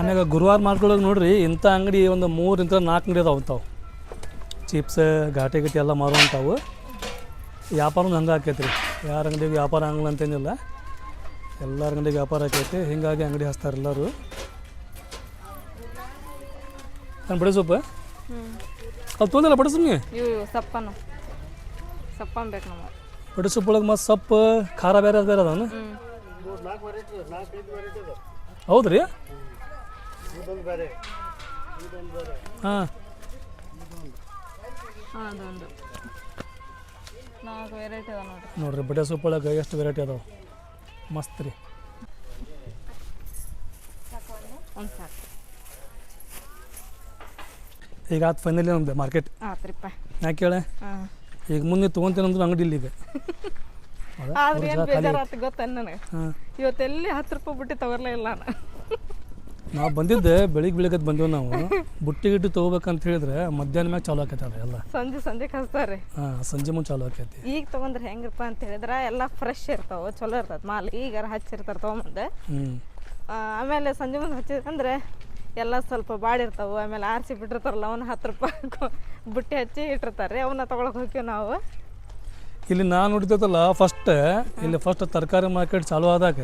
ಆಮ್ಯಾಗ ಗುರುವಾರ ಮಾರ್ಕೊಳಗೆ ನೋಡ್ರಿ ಇಂಥ ಅಂಗಡಿ ಒಂದು ಮೂರಿಂದ ನಾಲ್ಕು ಅಂಗಡಿ ಅದಾವ ಅಂತಾವು ಚಿಪ್ಸ್ ಘಾಟಿ ಗೀಟಿ ಎಲ್ಲ ಮಾರುವಂಥವು ವ್ಯಾಪಾರನೂ ಹಂಗೆ ಆಕೈತಿ ರೀ ಯಾರ ಅಂಗಡಿಗೆ ವ್ಯಾಪಾರ ಆಗಲ್ಲ ಅಂತೇನಿಲ್ಲ. ಎಲ್ಲರ ಅಂಗಡಿಗೆ ವ್ಯಾಪಾರ ಆಕೈತಿ. ಹಿಂಗಾಗಿ ಅಂಗಡಿ ಹಚ್ತಾರೆ ಎಲ್ಲರೂ. ನಾನು ಬಿಡಿ ಸೊಪ್ಪು? ಅದು ತೊಂದಿಲ್ಲ ಬಡ ಇವು ಇವು ಸಪ್ಪನ್ನು. ಸಪ್ಪನ್ ಬೇಕು ನಮಗೆ. ಬಡ ಸೊಪ್ಪೊಳಗೆ ಮತ್ತು ಸೊಪ್ಪು ಖಾರ ಬೇರೆ ಬೇರೆ ಅದಾನ ಹೌದ್ರಿ ಹಾಂ. ಹಾಂ ಅದೊಂದು. ನಾಲ್ಕು ವೆರೈಟಿ ಅದ ನೋಡ್ರಿ. ನೋಡ್ರಿ ಬಡೆ ಸೊಪ್ಪೊಳಗೆ ಎಷ್ಟು ವೆರೈಟಿ ಅದಾವ? ಮಸ್ತ್ ರೀ. ಒಂದು ಸಾಕು. ಈಗ ಆತು ಫೈನಲಿ ನಮ್ದು ಮಾರ್ಕೆಟ್ ಆತ್ರಿಪ್ಪ. ಯಾಕೆ ಹೇಳ? ಈಗ ಮುಂದೆ ತೊಗೊಂತೇನಂದ್ರೆ ಅಂಗಡಿ ಇಲ್ಲಿ ಈಗ [LAUGHS] ಆದ್ರೆ ಏನು ಬೇಜಾರಾತು ನನಗೆ ಇವತ್ತೆಲ್ಲಿ ಹತ್ತು ರೂಪಾಯಿ ಬುಟ್ಟಿ ತಗೊರ್ಲೇ ಇಲ್ಲ ನಾನು ನಾವು ಬಂದಿದ್ದೆ ಬೆಳಿಗ್ಗೆ ಬೆಳಿಗ್ಗೆ ಬಂದೇವು ನಾವು. ಬುಟ್ಟಿ ಗಿಟ್ಟು ತಗೋಬೇಕಂತ ಹೇಳಿದ್ರೆ ಮಧ್ಯಾಹ್ನ ಮ್ಯಾಗ ಚಾಲು ಆಕೈತೆ ಅದು ಎಲ್ಲ. ಸಂಜೆ ಸಂಜೆ ಕಸ್ತಾರೆ ಹಾಂ ಸಂಜೆ ಮುಂದೆ ಚಾಲು ಆಕೈತಿ. ಈಗ ತಗೊಂಡ್ರೆ ಹೆಂಗಪ್ಪ ಅಂತ ಹೇಳಿದ್ರೆ ಎಲ್ಲ ಫ್ರೆಶ್ ಇರ್ತಾವೆ ಚಲೋ ಇರ್ತದೆ. ಮಾಲ್ ಈಗಾರ ಹಚ್ಚಿರ್ತಾರೆ ತೊಗೊಂಬಂದು ಆಮೇಲೆ ಸಂಜೆ ಮುಂದೆ ಹಚ್ಚಿದ್ರೆ ಎಲ್ಲ ಸ್ವಲ್ಪ ಬಾಡಿರ್ತಾವೆ ಆಮೇಲೆ ಆರಿಸಿ ಬಿಟ್ಟಿರ್ತಾರಲ್ಲ ಅವನ್ನ ಹತ್ತು ರೂಪಾಯಿ ಬುಟ್ಟಿ ಹಚ್ಚಿ ಇಟ್ಟಿರ್ತಾರೆ ಅವನ್ನ ತೊಗೊಳಕ್ಕೆ ಹೋಗ್ತೀವಿ ನಾವು. ಇಲ್ಲಿ ನಾನು ನೋಡ್ತೈತಲ್ಲ ಫಸ್ಟ್ ಇಲ್ಲಿ ಫಸ್ಟ್ ತರಕಾರಿ ಮಾರ್ಕೆಟ್ ಚಾಲು ಆದಾಗ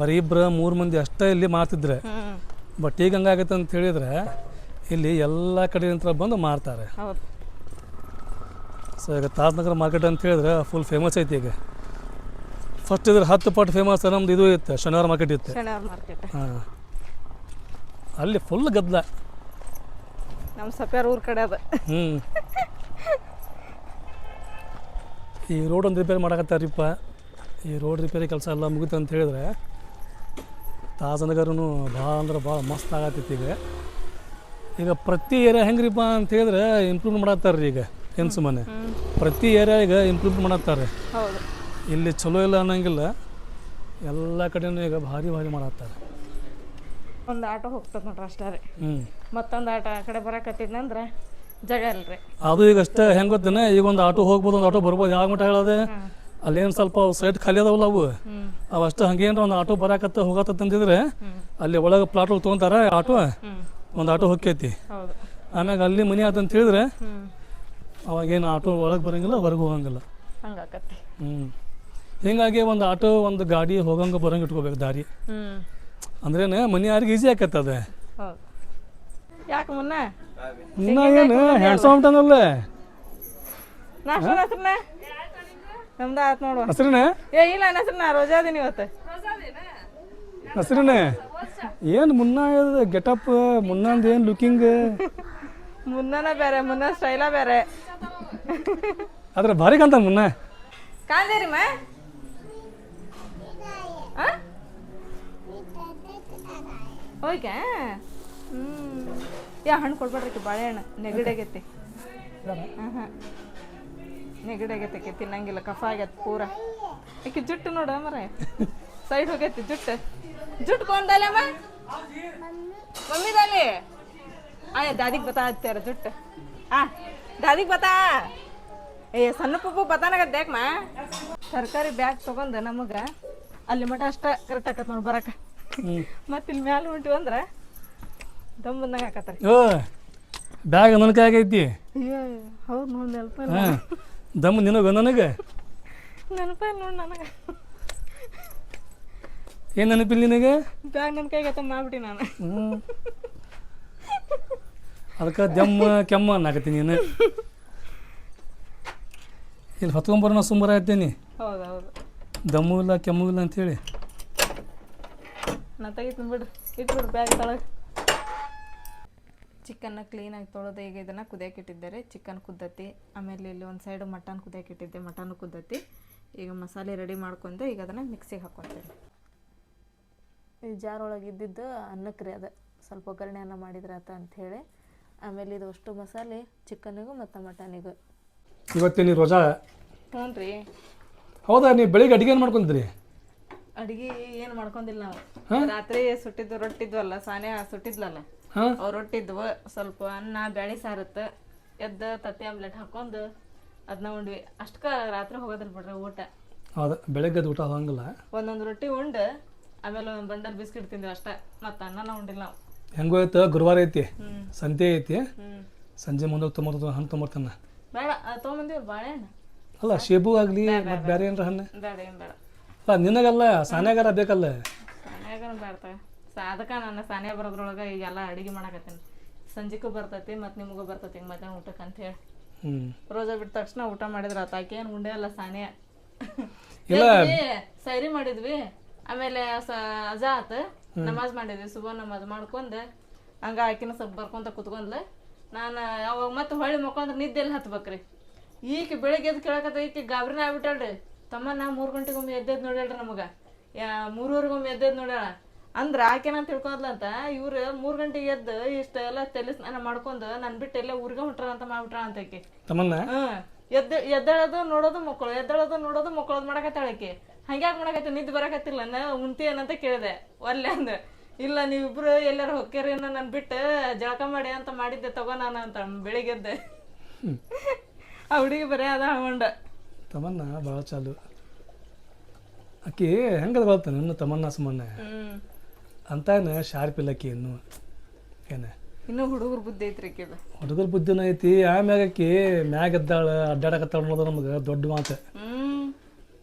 ಬರೀ ಇಬ್ಬರು ಮೂರು ಮಂದಿ ಅಷ್ಟೇ ಇಲ್ಲಿ ಮಾರ್ತಿದ್ರೆ. ಬಟ್ ಈಗ ಹಂಗಾಗತ್ತೆ ಅಂತ ಹೇಳಿದ್ರೆ ಇಲ್ಲಿ ಎಲ್ಲ ಕಡೆಯಿಂದ ಬಂದು ಮಾರ್ತಾರೆ. ಸೊ ಈಗ ತಾಜ್ನಗರ ಮಾರ್ಕೆಟ್ ಅಂತ ಹೇಳಿದ್ರೆ ಫುಲ್ ಫೇಮಸ್ ಐತಿ ಈಗ. ಫಸ್ಟ್ ಇದ್ರೆ ಹತ್ತು ಪಟ್ಟು ಫೇಮಸ್ ನಮ್ದು ಇದು ಇತ್ತು ಶನಿವಾರ ಮಾರ್ಕೆಟ್ ಇತ್ತು. ಹಾಂ. ಅಲ್ಲಿ ಫುಲ್ ಗದ್ದಲ ನಮ್ಮ ಸಪ್ಯಾರ ಊರ ಕಡೆ ಅದ. ಹ್ಞೂ ಈ ರೋಡ್ ಒಂದು ರಿಪೇರಿ ಮಾಡಕತ್ತಾರಿಪ್ಪ. ಈ ರೋಡ್ ರಿಪೇರಿ ಕೆಲಸ ಎಲ್ಲ ಮುಗಿತು ಅಂತ ಹೇಳಿದ್ರೆ ತಾಜನಗರನು ಭಾಳ ಅಂದ್ರೆ ಭಾಳ ಮಸ್ತ್ ಆಗತ್ತೈತಿ ಈಗ. ಈಗ ಪ್ರತಿ ಏರಿಯಾ ಹೆಂಗ್ರಿಪ್ಪ ಅಂತ ಹೇಳಿದ್ರೆ ಇಂಪ್ರೂವ್ ಮಾಡತ್ತಾರ್ರಿ ಈಗ ಏನು ಸುಮ್ಮನೆ ಪ್ರತಿ ಏರಿಯಾ ಈಗ ಇಂಪ್ರೂವ್ ಮಾಡತ್ತಾರೆ ಇಲ್ಲಿ ಚಲೋ ಇಲ್ಲ ಅನ್ನೋಂಗಿಲ್ಲ. ಎಲ್ಲ ಕಡೆನೂ ಈಗ ಭಾರಿ ಭಾರಿ ಮಾಡತ್ತಾರೆ ಒಂದು ಆಟೋ ಹೋಗ್ತದೆ ನೋಡ್ರಿ ಅಷ್ಟೇ ರೀ. ಹ್ಞೂ ಮತ್ತೊಂದು ಆಟೋ ಆ ಕಡೆ ಬರಕತ್ತಿದ್ನಂದ್ರೆ ಜಾಗ ಅಲ್ರಿ. ಅದು ಈಗ ಅಷ್ಟೇ ಹೆಂಗೆ ಗೊತ್ತೇನೆ? ಈಗ ಒಂದು ಆಟೋ ಹೋಗ್ಬೋದು ಒಂದು ಆಟೋ ಬರ್ಬೋದು ಯಾವ ಮಟ್ಟ ಹೇಳೋದೆ? ಅಲ್ಲೇನು ಸ್ವಲ್ಪ ಸೈಟ್ ಖಾಲಿ ಅದಾವಲ್ಲ ಅವು. ಅವು ಅಷ್ಟು ಹಂಗೇನು ಒಂದು ಆಟೋ ಬರಾಕತ್ತ ಹೋಗತ್ತ ಅಂತಂದಿದ್ರೆ ಅಲ್ಲಿ ಒಳಗೆ ಪ್ಲಾಟ್ಗಳು ತೊಗೊಂತಾರ ಆಟೋ ಒಂದು ಆಟೋ ಹೊಕ್ಕೈತಿ. ಆಮ್ಯಾಗ ಅಲ್ಲಿ ಮನೆ ಆತಂತ ಹೇಳಿದ್ರೆ ಅವಾಗ ಅವಾಗೇನು ಆಟೋ ಒಳಗೆ ಬರಂಗಿಲ್ಲ ಹೊರಗೆ ಹೋಗಂಗಿಲ್ಲ. ಹಂಗಾಕತ್ತಿ. ಹ್ಞೂ ಹಿಂಗಾಗಿ ಒಂದು ಆಟೋ ಒಂದು ಗಾಡಿ ಹೋಗಂಗೆ ಬರಂಗೆ ಇಟ್ಕೋಬೇಕು ದಾರಿ. ಅಂದ್ರೇನೆ ಮನೆ ಯಾರಿಗೆ ಈಸಿ ಆಕತ್ತೆ ಅದು ಯಾಕೆ ಮುನ್ನ? ಮುನ್ನ ಏನು? ಹ್ಯಾಂಡ್ಸಮ್ ಉಂಟನಲ್ಲ ನಾಷ್ಟ ಹೆಸ್ರನ್ನ? ನಮ್ದು ಆಯ್ತು ನೋಡುವ ಹಸ್ರಿನ ಏ ಇಲ್ಲ ನನ್ನ ಹೆಸ್ರನ್ನ ರೋಜಾ ಅದೀನಿ ಇವತ್ತು. ಹಸ್ರಿನ ಏನು ಮುನ್ನ ಗೆಟಪ್ ಮುನ್ನಂದು ಏನು ಲುಕಿಂಗ್ ಮುನ್ನನ ಬೇರೆ ಮುನ್ನ ಸ್ಟೈಲ ಬೇರೆ. ಆದ್ರೆ ಭಾರಿ ಕಾಣ್ತಾನೆ ಮುನ್ನ. ಕಾಂದೇರಿ ಮಾ ಹೋಯ್ಕ ಹ್ಞೂ ಯಾ ಹಣ್ಣು ಕೊಡ್ಬೇಡ್ರಿ ಬಾಳೆಹಣ್ಣು ನೆಗಡಾಗೈತಿ ಹಾಂ ಹಾಂ ನೆಗಡಾಗೈತಿ ತಿನ್ನಂಗಿಲ್ಲ ಕಫ ಆಗೈತೆ ಪೂರ. ಆಕೆ ಜುಟ್ಟು ನೋಡ ಮರ. ಸೈಡ್ ಹೋಗೈತಿ ಜುಟ್ಟು. ಜುಟ್ಟು ಕೊಂದಲ್ಲಮ್ಮ ಮಮ್ಮಿ ದಾಲಿ ಆಯ ದಾದಿಗೆ ಬತಾ ಹತ್ತಾರ ಜುಟ್ಟು. ಆ ದಾದಿಗೆ ಬತಾ? ಏ ಸಣ್ಣ ಪಪ್ಪು ಬತಾನಾಗತ್ತೆ ಯಾಕಮ್ಮ ತರಕಾರಿ ಬ್ಯಾಗ್ ತೊಗೊಂಡು ನಮಗೆ ಅಲ್ಲಿ ಮಟ ಅಷ್ಟ ಕರೆಕ್ಟ್ ಆಕತ್ ನೋಡಿ ಬರಕ. ಹ್ಞೂ ಮತ್ತೆ ಇಲ್ಲಿ ಮ್ಯಾಲೆ ಹೊಂಟಿವಿ ಅಂದ್ರೆ ದಮ್ ಬಂದಂಗೆ ಆಕತ್ರಿ ಓ ಬ್ಯಾಗ್ ನನ್ನ ಆಗೈತಿ. ಅಯ್ಯೋ ಹೌದು ನೋಡಿ ನೆನಪ ಹಾಂ ದಮ್ ನಿನಗೆ ನನಗೆ? ನೆನಪ ನೋಡಿ ನನಗೆ. ಏನು ನೆನಪಿಲ್ಲ ನಿನಗೆ? ಬ್ಯಾಗ್ ನನ್ನ ಕೈಗೆ ಎತ್ತ ಮಾಡ್ಬಿಟ್ಟಿ ನಾನು. ಅದಕ್ಕೆ ದಮ್ಮ ಕೆಮ್ಮ ಅನ್ನಕತ್ತೀನಿ ನೀನು. ಇಲ್ಲಿ ಹೊತ್ಕೊಂಬರೋಣ ಸುಂಬರ ಆಯ್ತೇನಿ. ಹೌದು ಹೌದು. ದಮ್ಮು ಇಲ್ಲ ಕೆಮ್ಮು ಇಲ್ಲ ಅಂಥೇಳಿ ನಾ ತೆಗಿತೀನಿ ಬಿಡ್ರಿ ಇಟ್ಬಿಡ್ರಿ ಬ್ಯಾಗ್ ತೊಳಗೆ. ಚಿಕನ್ನ ಕ್ಲೀನಾಗಿ ತೊಳೆದು ಈಗ ಇದನ್ನು ಕುದಿಯಕ್ಕೆ ಇಟ್ಟಿದ್ದಾರೆ. ಚಿಕನ್ ಕುದ್ದತಿ ಆಮೇಲೆ ಇಲ್ಲಿ ಒಂದು ಸೈಡು ಮಟನ್ ಕುದಿಯಕ್ಕೆ ಇಟ್ಟಿದ್ದೆ. ಮಟನ್ ಕುದ್ದತಿ. ಈಗ ಮಸಾಲೆ ರೆಡಿ ಮಾಡ್ಕೊಂಡು. ಈಗ ಅದನ್ನು ಮಿಕ್ಸಿಗೆ ಹಾಕ್ಕೊತೀನಿ ಈ ಜಾರೊಳಗೆ ಒಳಗೆ ಇದ್ದಿದ್ದು ಅನ್ನಕ್ಕೆ ರೀ ಅದು. ಸ್ವಲ್ಪ ಒಗ್ಗರಣೆ ಅನ್ನ ಮಾಡಿದ್ರಾತ ಅಂಥೇಳಿ ಆಮೇಲೆ ಇದು ಅಷ್ಟು ಮಸಾಲೆ ಚಿಕನಿಗೂ ಮತ್ತು ಮಟನಿಗೂ ಇವತ್ತಿನ ರೋಜಾ? ಹ್ಞೂ ರೀ ಹೌದಾ ನೀವು ಬೆಳಿಗ್ಗೆ ಅಡುಗೆ ಏನು ಮಾಡ್ಕೊಂತೀರಿ ಅಡಿಗೆ ಏನು ಮಾಡ್ಕೊಂಡಿಲ್ಲ ನಾವು. ರಾತ್ರಿ ಸುಟ್ಟಿದ್ದು ರೊಟ್ಟಿದ್ವಲ್ಲ ಸಾನೆ ಸುಟ್ಟಿದ್ಲಲ್ಲ. ಅವು ರೊಟ್ಟಿದ್ವು ಸ್ವಲ್ಪ ಅನ್ನ ಬ್ಯಾಳಿ ಸಾರತ್ತ ಎದ್ದ ತತ್ತಿ ಆಮ್ಲೆಟ್ ಹಾಕೊಂಡು ಅದನ್ನ ಉಂಡ್ವಿ. ಅಷ್ಟಕ ರಾತ್ರಿ ಹೋಗೋದಿಲ್ಲ ಬಿಡ್ರಿ ಊಟ. ಹೌದು ಬೆಳಗ್ಗೆ ಊಟ ಆಗಂಗಿಲ್ಲ ಒಂದೊಂದು ರೊಟ್ಟಿ ಉಂಡು ಆಮೇಲೆ ಒಂದು ಬಂಡಲ್ ಬಿಸ್ಕಿಟ್ ತಿಂದ್ವಿ ಅಷ್ಟ. ಮತ್ತು ಅನ್ನನ ಉಂಡಿಲ್ಲ ನಾವು. ಹೆಂಗೋ ಐತೆ ಗುರುವಾರ ಐತಿ. ಸಂತೆ ಐತಿ. ಸಂಜೆ ಮುಂದೆ ತೊಂಬರ್ತ ಹಣ್ಣು ತೊಂಬರ್ತಾನ? ಬೇಡ ತೊಗೊಂಬಂದಿವಿ ಬಾಳೆಹಣ್ಣು ಅಲ್ಲ ಶೇಬು ಆಗಲಿ ಮತ್ತೆ ಬೇರೆ ಏನಾರ ಹಣ್ಣು? ಬೇಡ ಏನು ಬೇಡ. ಅಲ್ಲ ನಿನಗಲ್ಲ ಸಾನ್ಯಾಗಾರ ಬೇಕಲ್ಲ? ಸಾನ್ಯಾಗ ಬೇಡ ತಗ ಸಾ ಅದಕ್ಕೆ ನನ್ನ ಸಾನ್ಯಾಗ ಬರೋದ್ರೊಳಗೆ ಈಗೆಲ್ಲ ಅಡುಗೆ ಮಾಡಕತ್ತೀನಿ. ಸಂಜೆಗೂ ಬರ್ತೈತಿ ಮತ್ತು ನಿಮಗೂ ಬರ್ತೈತಿ ಹಿಂಗೆ ಮಧ್ಯಾಹ್ನ ಊಟಕ್ಕೆ ಅಂತ ಹೇಳಿ. ರೋಜಾ ಬಿಟ್ಟ ತಕ್ಷಣ ಊಟ ಮಾಡಿದ್ರ ಆತ. ಆಕೆ ಏನು ಉಂಡೆ ಅಲ್ಲ ಸಾನೆ ಇಲ್ಲ. ಸೈರಿ ಮಾಡಿದ್ವಿ. ಆಮೇಲೆ ಸ ಅಜಾ ಆತ. ನಮಾಜ್ ಮಾಡಿದ್ವಿ. ಸುಬಹ ನಮಾಜ್ ಮಾಡ್ಕೊಂಡ್ ಹಂಗ ಆಕಿನ ಸ್ವಲ್ಪ ಬರ್ಕೊಂತ ಕುತ್ಕೊಂಡ್ಲ. ನಾನು ಅವಾಗ ಮತ್ತೆ ಹೊಳ್ಳಿ ಮಕ್ಕೊಂಡ್ರೆ ನಿದ್ದೆ ಎಲ್ಲಿ ಹತ್ಬೇಕ್ರಿ. ಈಗ ಬೆಳಿಗ್ಗೆ ಎದ್ದು ಕೇಳಕತ್ತ ಈಕಿ ಗಾಬ್ರಿನ ಆಗ್ಬಿಟ್ಟಾಳ್ರಿ ತಮ್ಮ ನಾ ಮೂರು ಗಂಟೆಗೊಮ್ಮೆ ಎದ್ದದ್ದು ನೋಡ್ಯಾಳ್ರಿ ನಮಗ. ಮೂರುವರೆಗೊಮ್ಮೆ ಎದ್ದೆದ್ ನೋಡ್ಯಾಳ. ಅಂದ್ರ ಆಕೆನ ತಿಳ್ಕೊಂಡ್ಲಂತ ಇವ್ರು ಮೂರು ಗಂಟೆಗೆ ಎದ್ದು ಇಷ್ಟೆಲ್ಲ ತಲೆ ಸ್ನಾನ ಮಾಡ್ಕೊಂಡು ನನ್ನ ಬಿಟ್ಟು ಎಲ್ಲ ಊರಿಗೆ ಹೊಂಟ್ರ ಅಂತ ಮಾಡ್ಬಿಟ್ರ ಅಂತ ಆಕೆ. ತಮ್ಮನ್ನ? ಹ್ಮ್ ಎದ್ದ ಎದ್ದೇಳೋದು ನೋಡೋದು ಮಕ್ಕಳು ಎದ್ದೇಳೋದು ನೋಡೋದು ಮಕ್ಕಳೋದು ಮಾಡಕತ್ತಾಳಕ್ಕೆ ಹಂಗ್ಯಾಕ್ ಮಾಡಕತ್ತಿ ನಿದ್ದು ಬರಕತ್ತಿಲ್ಲ ನಾ ಉಂತಿ ಏನಂತ ಕೇಳಿದೆ. ಒಲ್ಲೆ ಅಂದ ಇಲ್ಲ ನೀವಿಬ್ರು ಎಲ್ಲಾರು ಹೊಕ್ಕೇರಿ ನನ್ ಬಿಟ್ಟು ಜಳಕ ಮಾಡಿ ಅಂತ ಮಾಡಿದ್ದೆ ತಗೋ ನಾನು ಅಂತ ಬೆಳಿಗ್ಗೆದ್ದೆ. ಆ ಹುಡುಗಿ ಬರೀ ಅದ ಹಳ್ಕೊಂಡ ತಮನ್ನ ಭಾಳ ಚಾಲು. ಆಕಿ ಹೆಂಗದ ಬಾಳ್ತ ನನ್ನ ತಮನ್ನ ಸುಮ್ಮನೆ ಅಂತ ಅಂತಾನೆ ಶಾರ್ಪ್ ಇಲ್ಲ ಆಕಿ ಇನ್ನು. ಏನ? ಇನ್ನು ಹುಡುಗರು ಬುದ್ಧಿ ಐತ್ರಿ ಆಕೆ ಹುಡುಗರ ಬುದ್ಧಿನ ಐತಿ ಆಮ್ಯಾಗ ಆಕಿ ಮ್ಯಾಗ ಎದ್ದಾಳ ಅಡ್ಡಾಡಕತ್ತಾಳ ಅನ್ನೋದು ನಮ್ಗೆ ದೊಡ್ಡ ಮಾತು.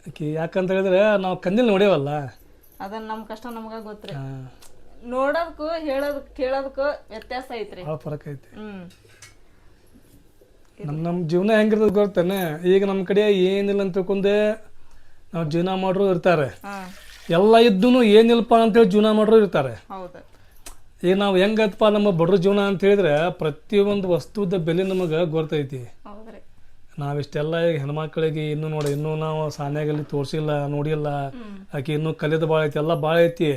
ಆಕಿ ಯಾಕಂತ ಹೇಳಿದ್ರೆ ನಾವು ಕಂದಿಲ್ ನೋಡೇವಲ್ಲ? ಅದನ್ನ ನಮ್ಮ ಕಷ್ಟ ನಮಗ ಗೊತ್ತ್ರಿ. ಆ, ನೋಡೋದಕ್ಕೂ ಹೇಳೋದಕ್ಕೆ ಕೇಳೋದಕ್ಕೂ ವ್ಯತ್ಯಾಸ ಐತ್ರಿ. ಭಾಳ ಫರಕ್ ಐತಿ. ನಮ್ಮ ನಮ್ಮ ಜೀವನ ಹೆಂಗಿರ್ತದೆ ಗೊತ್ತೇನೆ? ಈಗ ನಮ್ಮ ಕಡೆ ಏನಿಲ್ಲ ಅಂತ ತಿಳ್ಕೊಂಡೆ ನಾವು ಜೀವನ ಮಾಡೋರು ಇರ್ತಾರೆ. ಎಲ್ಲ ಇದ್ದೂ ಏನಿಲ್ಲಪ್ಪ ಅಂತೇಳಿ ಜೀವನ ಮಾಡೋರು ಇರ್ತಾರೆ. ಈಗ ನಾವು ಹೆಂಗತ್ತಪ್ಪ ನಮ್ಮ ಬಡ್ರ ಜೀವನ ಅಂತ ಹೇಳಿದ್ರೆ ಪ್ರತಿಯೊಂದು ವಸ್ತುದ ಬೆಲೆ ನಮಗೆ ಗೊತ್ತೈತಿ ನಾವಿಷ್ಟೆಲ್ಲ ಈಗ ಹೆಣ್ಮಕ್ಳಿಗೆ ಇನ್ನೂ ನೋಡಿ ಇನ್ನೂ ನಾವು ಸಾನ್ಯಾಗಲ್ಲಿ ತೋರಿಸಿಲ್ಲ ನೋಡಿಲ್ಲ ಆಕೆ ಇನ್ನೂ ಕಲಿಯೋದು ಭಾಳ ಐತಿ ಎಲ್ಲ ಭಾಳ ಐತಿ.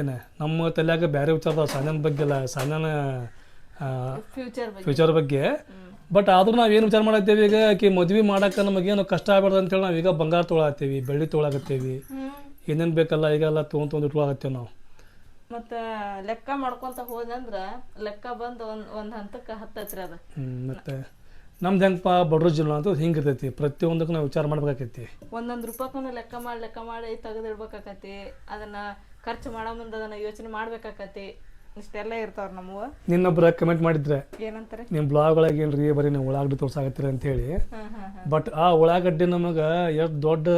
ಏನ ನಮ್ಮ ತಲೆಯಾಗ ಬೇರೆ ವಿಚಾರದ ಸಾನ್ಯನ ಬಗ್ಗೆ ಇಲ್ಲ ಸಾನ್ಯನ ಫ್ಯೂಚರ್ ಬಗ್ಗೆ. ಬಟ್ ಆದ್ರೂ ನಾವು ಏನು ವಿಚಾರ ಮಾಡತ್ತೀವಿ ಈಗ ಆಕಿ ಮದ್ವೆ ಮಾಡಕ್ಕೆ ನಮಗೇನು ಕಷ್ಟ ಆಗ್ಬಾರ್ದು ಅಂತೇಳಿ ನಾವು ಈಗ ಬಂಗಾರ ತೊಗೊಳತ್ತೀವಿ ಬೆಳ್ಳಿ ತೊಗೊಳಕತ್ತೀವಿ ಏನೇನು ಬೇಕಲ್ಲ ಈಗ ಎಲ್ಲ ತೊಗೊಂಡ್ ತೊಗೊಂಡು ಇಟ್ಕೊಳಕತ್ತೇವೆ ನಾವು. ಮತ್ತ ಲೆಕ್ಕ ಮಾಡ್ಕೊಂತ ಹೋದಂದ್ರ ಲೆಕ್ಕ ಬಂದು ಒಂದ್ ಒಂದ್ ಹಂತಕ್ಕೆ ಹತ್ತತ್ರ ಅದ. ಮತ್ತೆ ನಮ್ದು ಹೆಂಗಪ್ಪ ಬಡ್ರ ಜಿಲ್ಲಾ ಅಂತ ಹಿಂಗಿರ್ತೈತಿ ಪ್ರತಿಯೊಂದಕ್ಕೂ ನಾವು ವಿಚಾರ ಮಾಡ್ಬೇಕಾಕೈತಿ. ಒಂದೊಂದ್ ರೂಪಾಯಿನ ಲೆಕ್ಕ ಮಾಡಿ ಲೆಕ್ಕ ಮಾಡಿ ತೆಗೆದಿಡ್ಬೇಕಾಕತಿ. ಅದನ್ನ ಖರ್ಚು ಮಾಡೋ ಮುಂದೆ ಅದನ್ನ ಯೋಚನೆ ಮಾಡ್ಬೇಕಾಕತಿ. ಇಷ್ಟೆಲ್ಲ ಇರ್ತಾವ್ರ ನಮ್ಮವ ನಿನ್ನೊಬ್ರ ಕಮೆಂಟ್ ಮಾಡಿದ್ರೆ ಏನಂತಾರೆ? ನಿಮ್ಮ ಬ್ಲಾಗ್ ಒಳಗೆ ಏನ್ರಿ ಬರೀ ನೀವು ಉಳ್ಳಾಗಡ್ಡಿ ತೋರ್ಸಾಕತ್ತೀರಿ ಅಂತ ಹೇಳಿ ಬಟ್ ಆ ಉಳ್ಳಾಗಡ್ಡಿ ನಮಗೆ ಎಷ್ಟು ದೊಡ್ಡ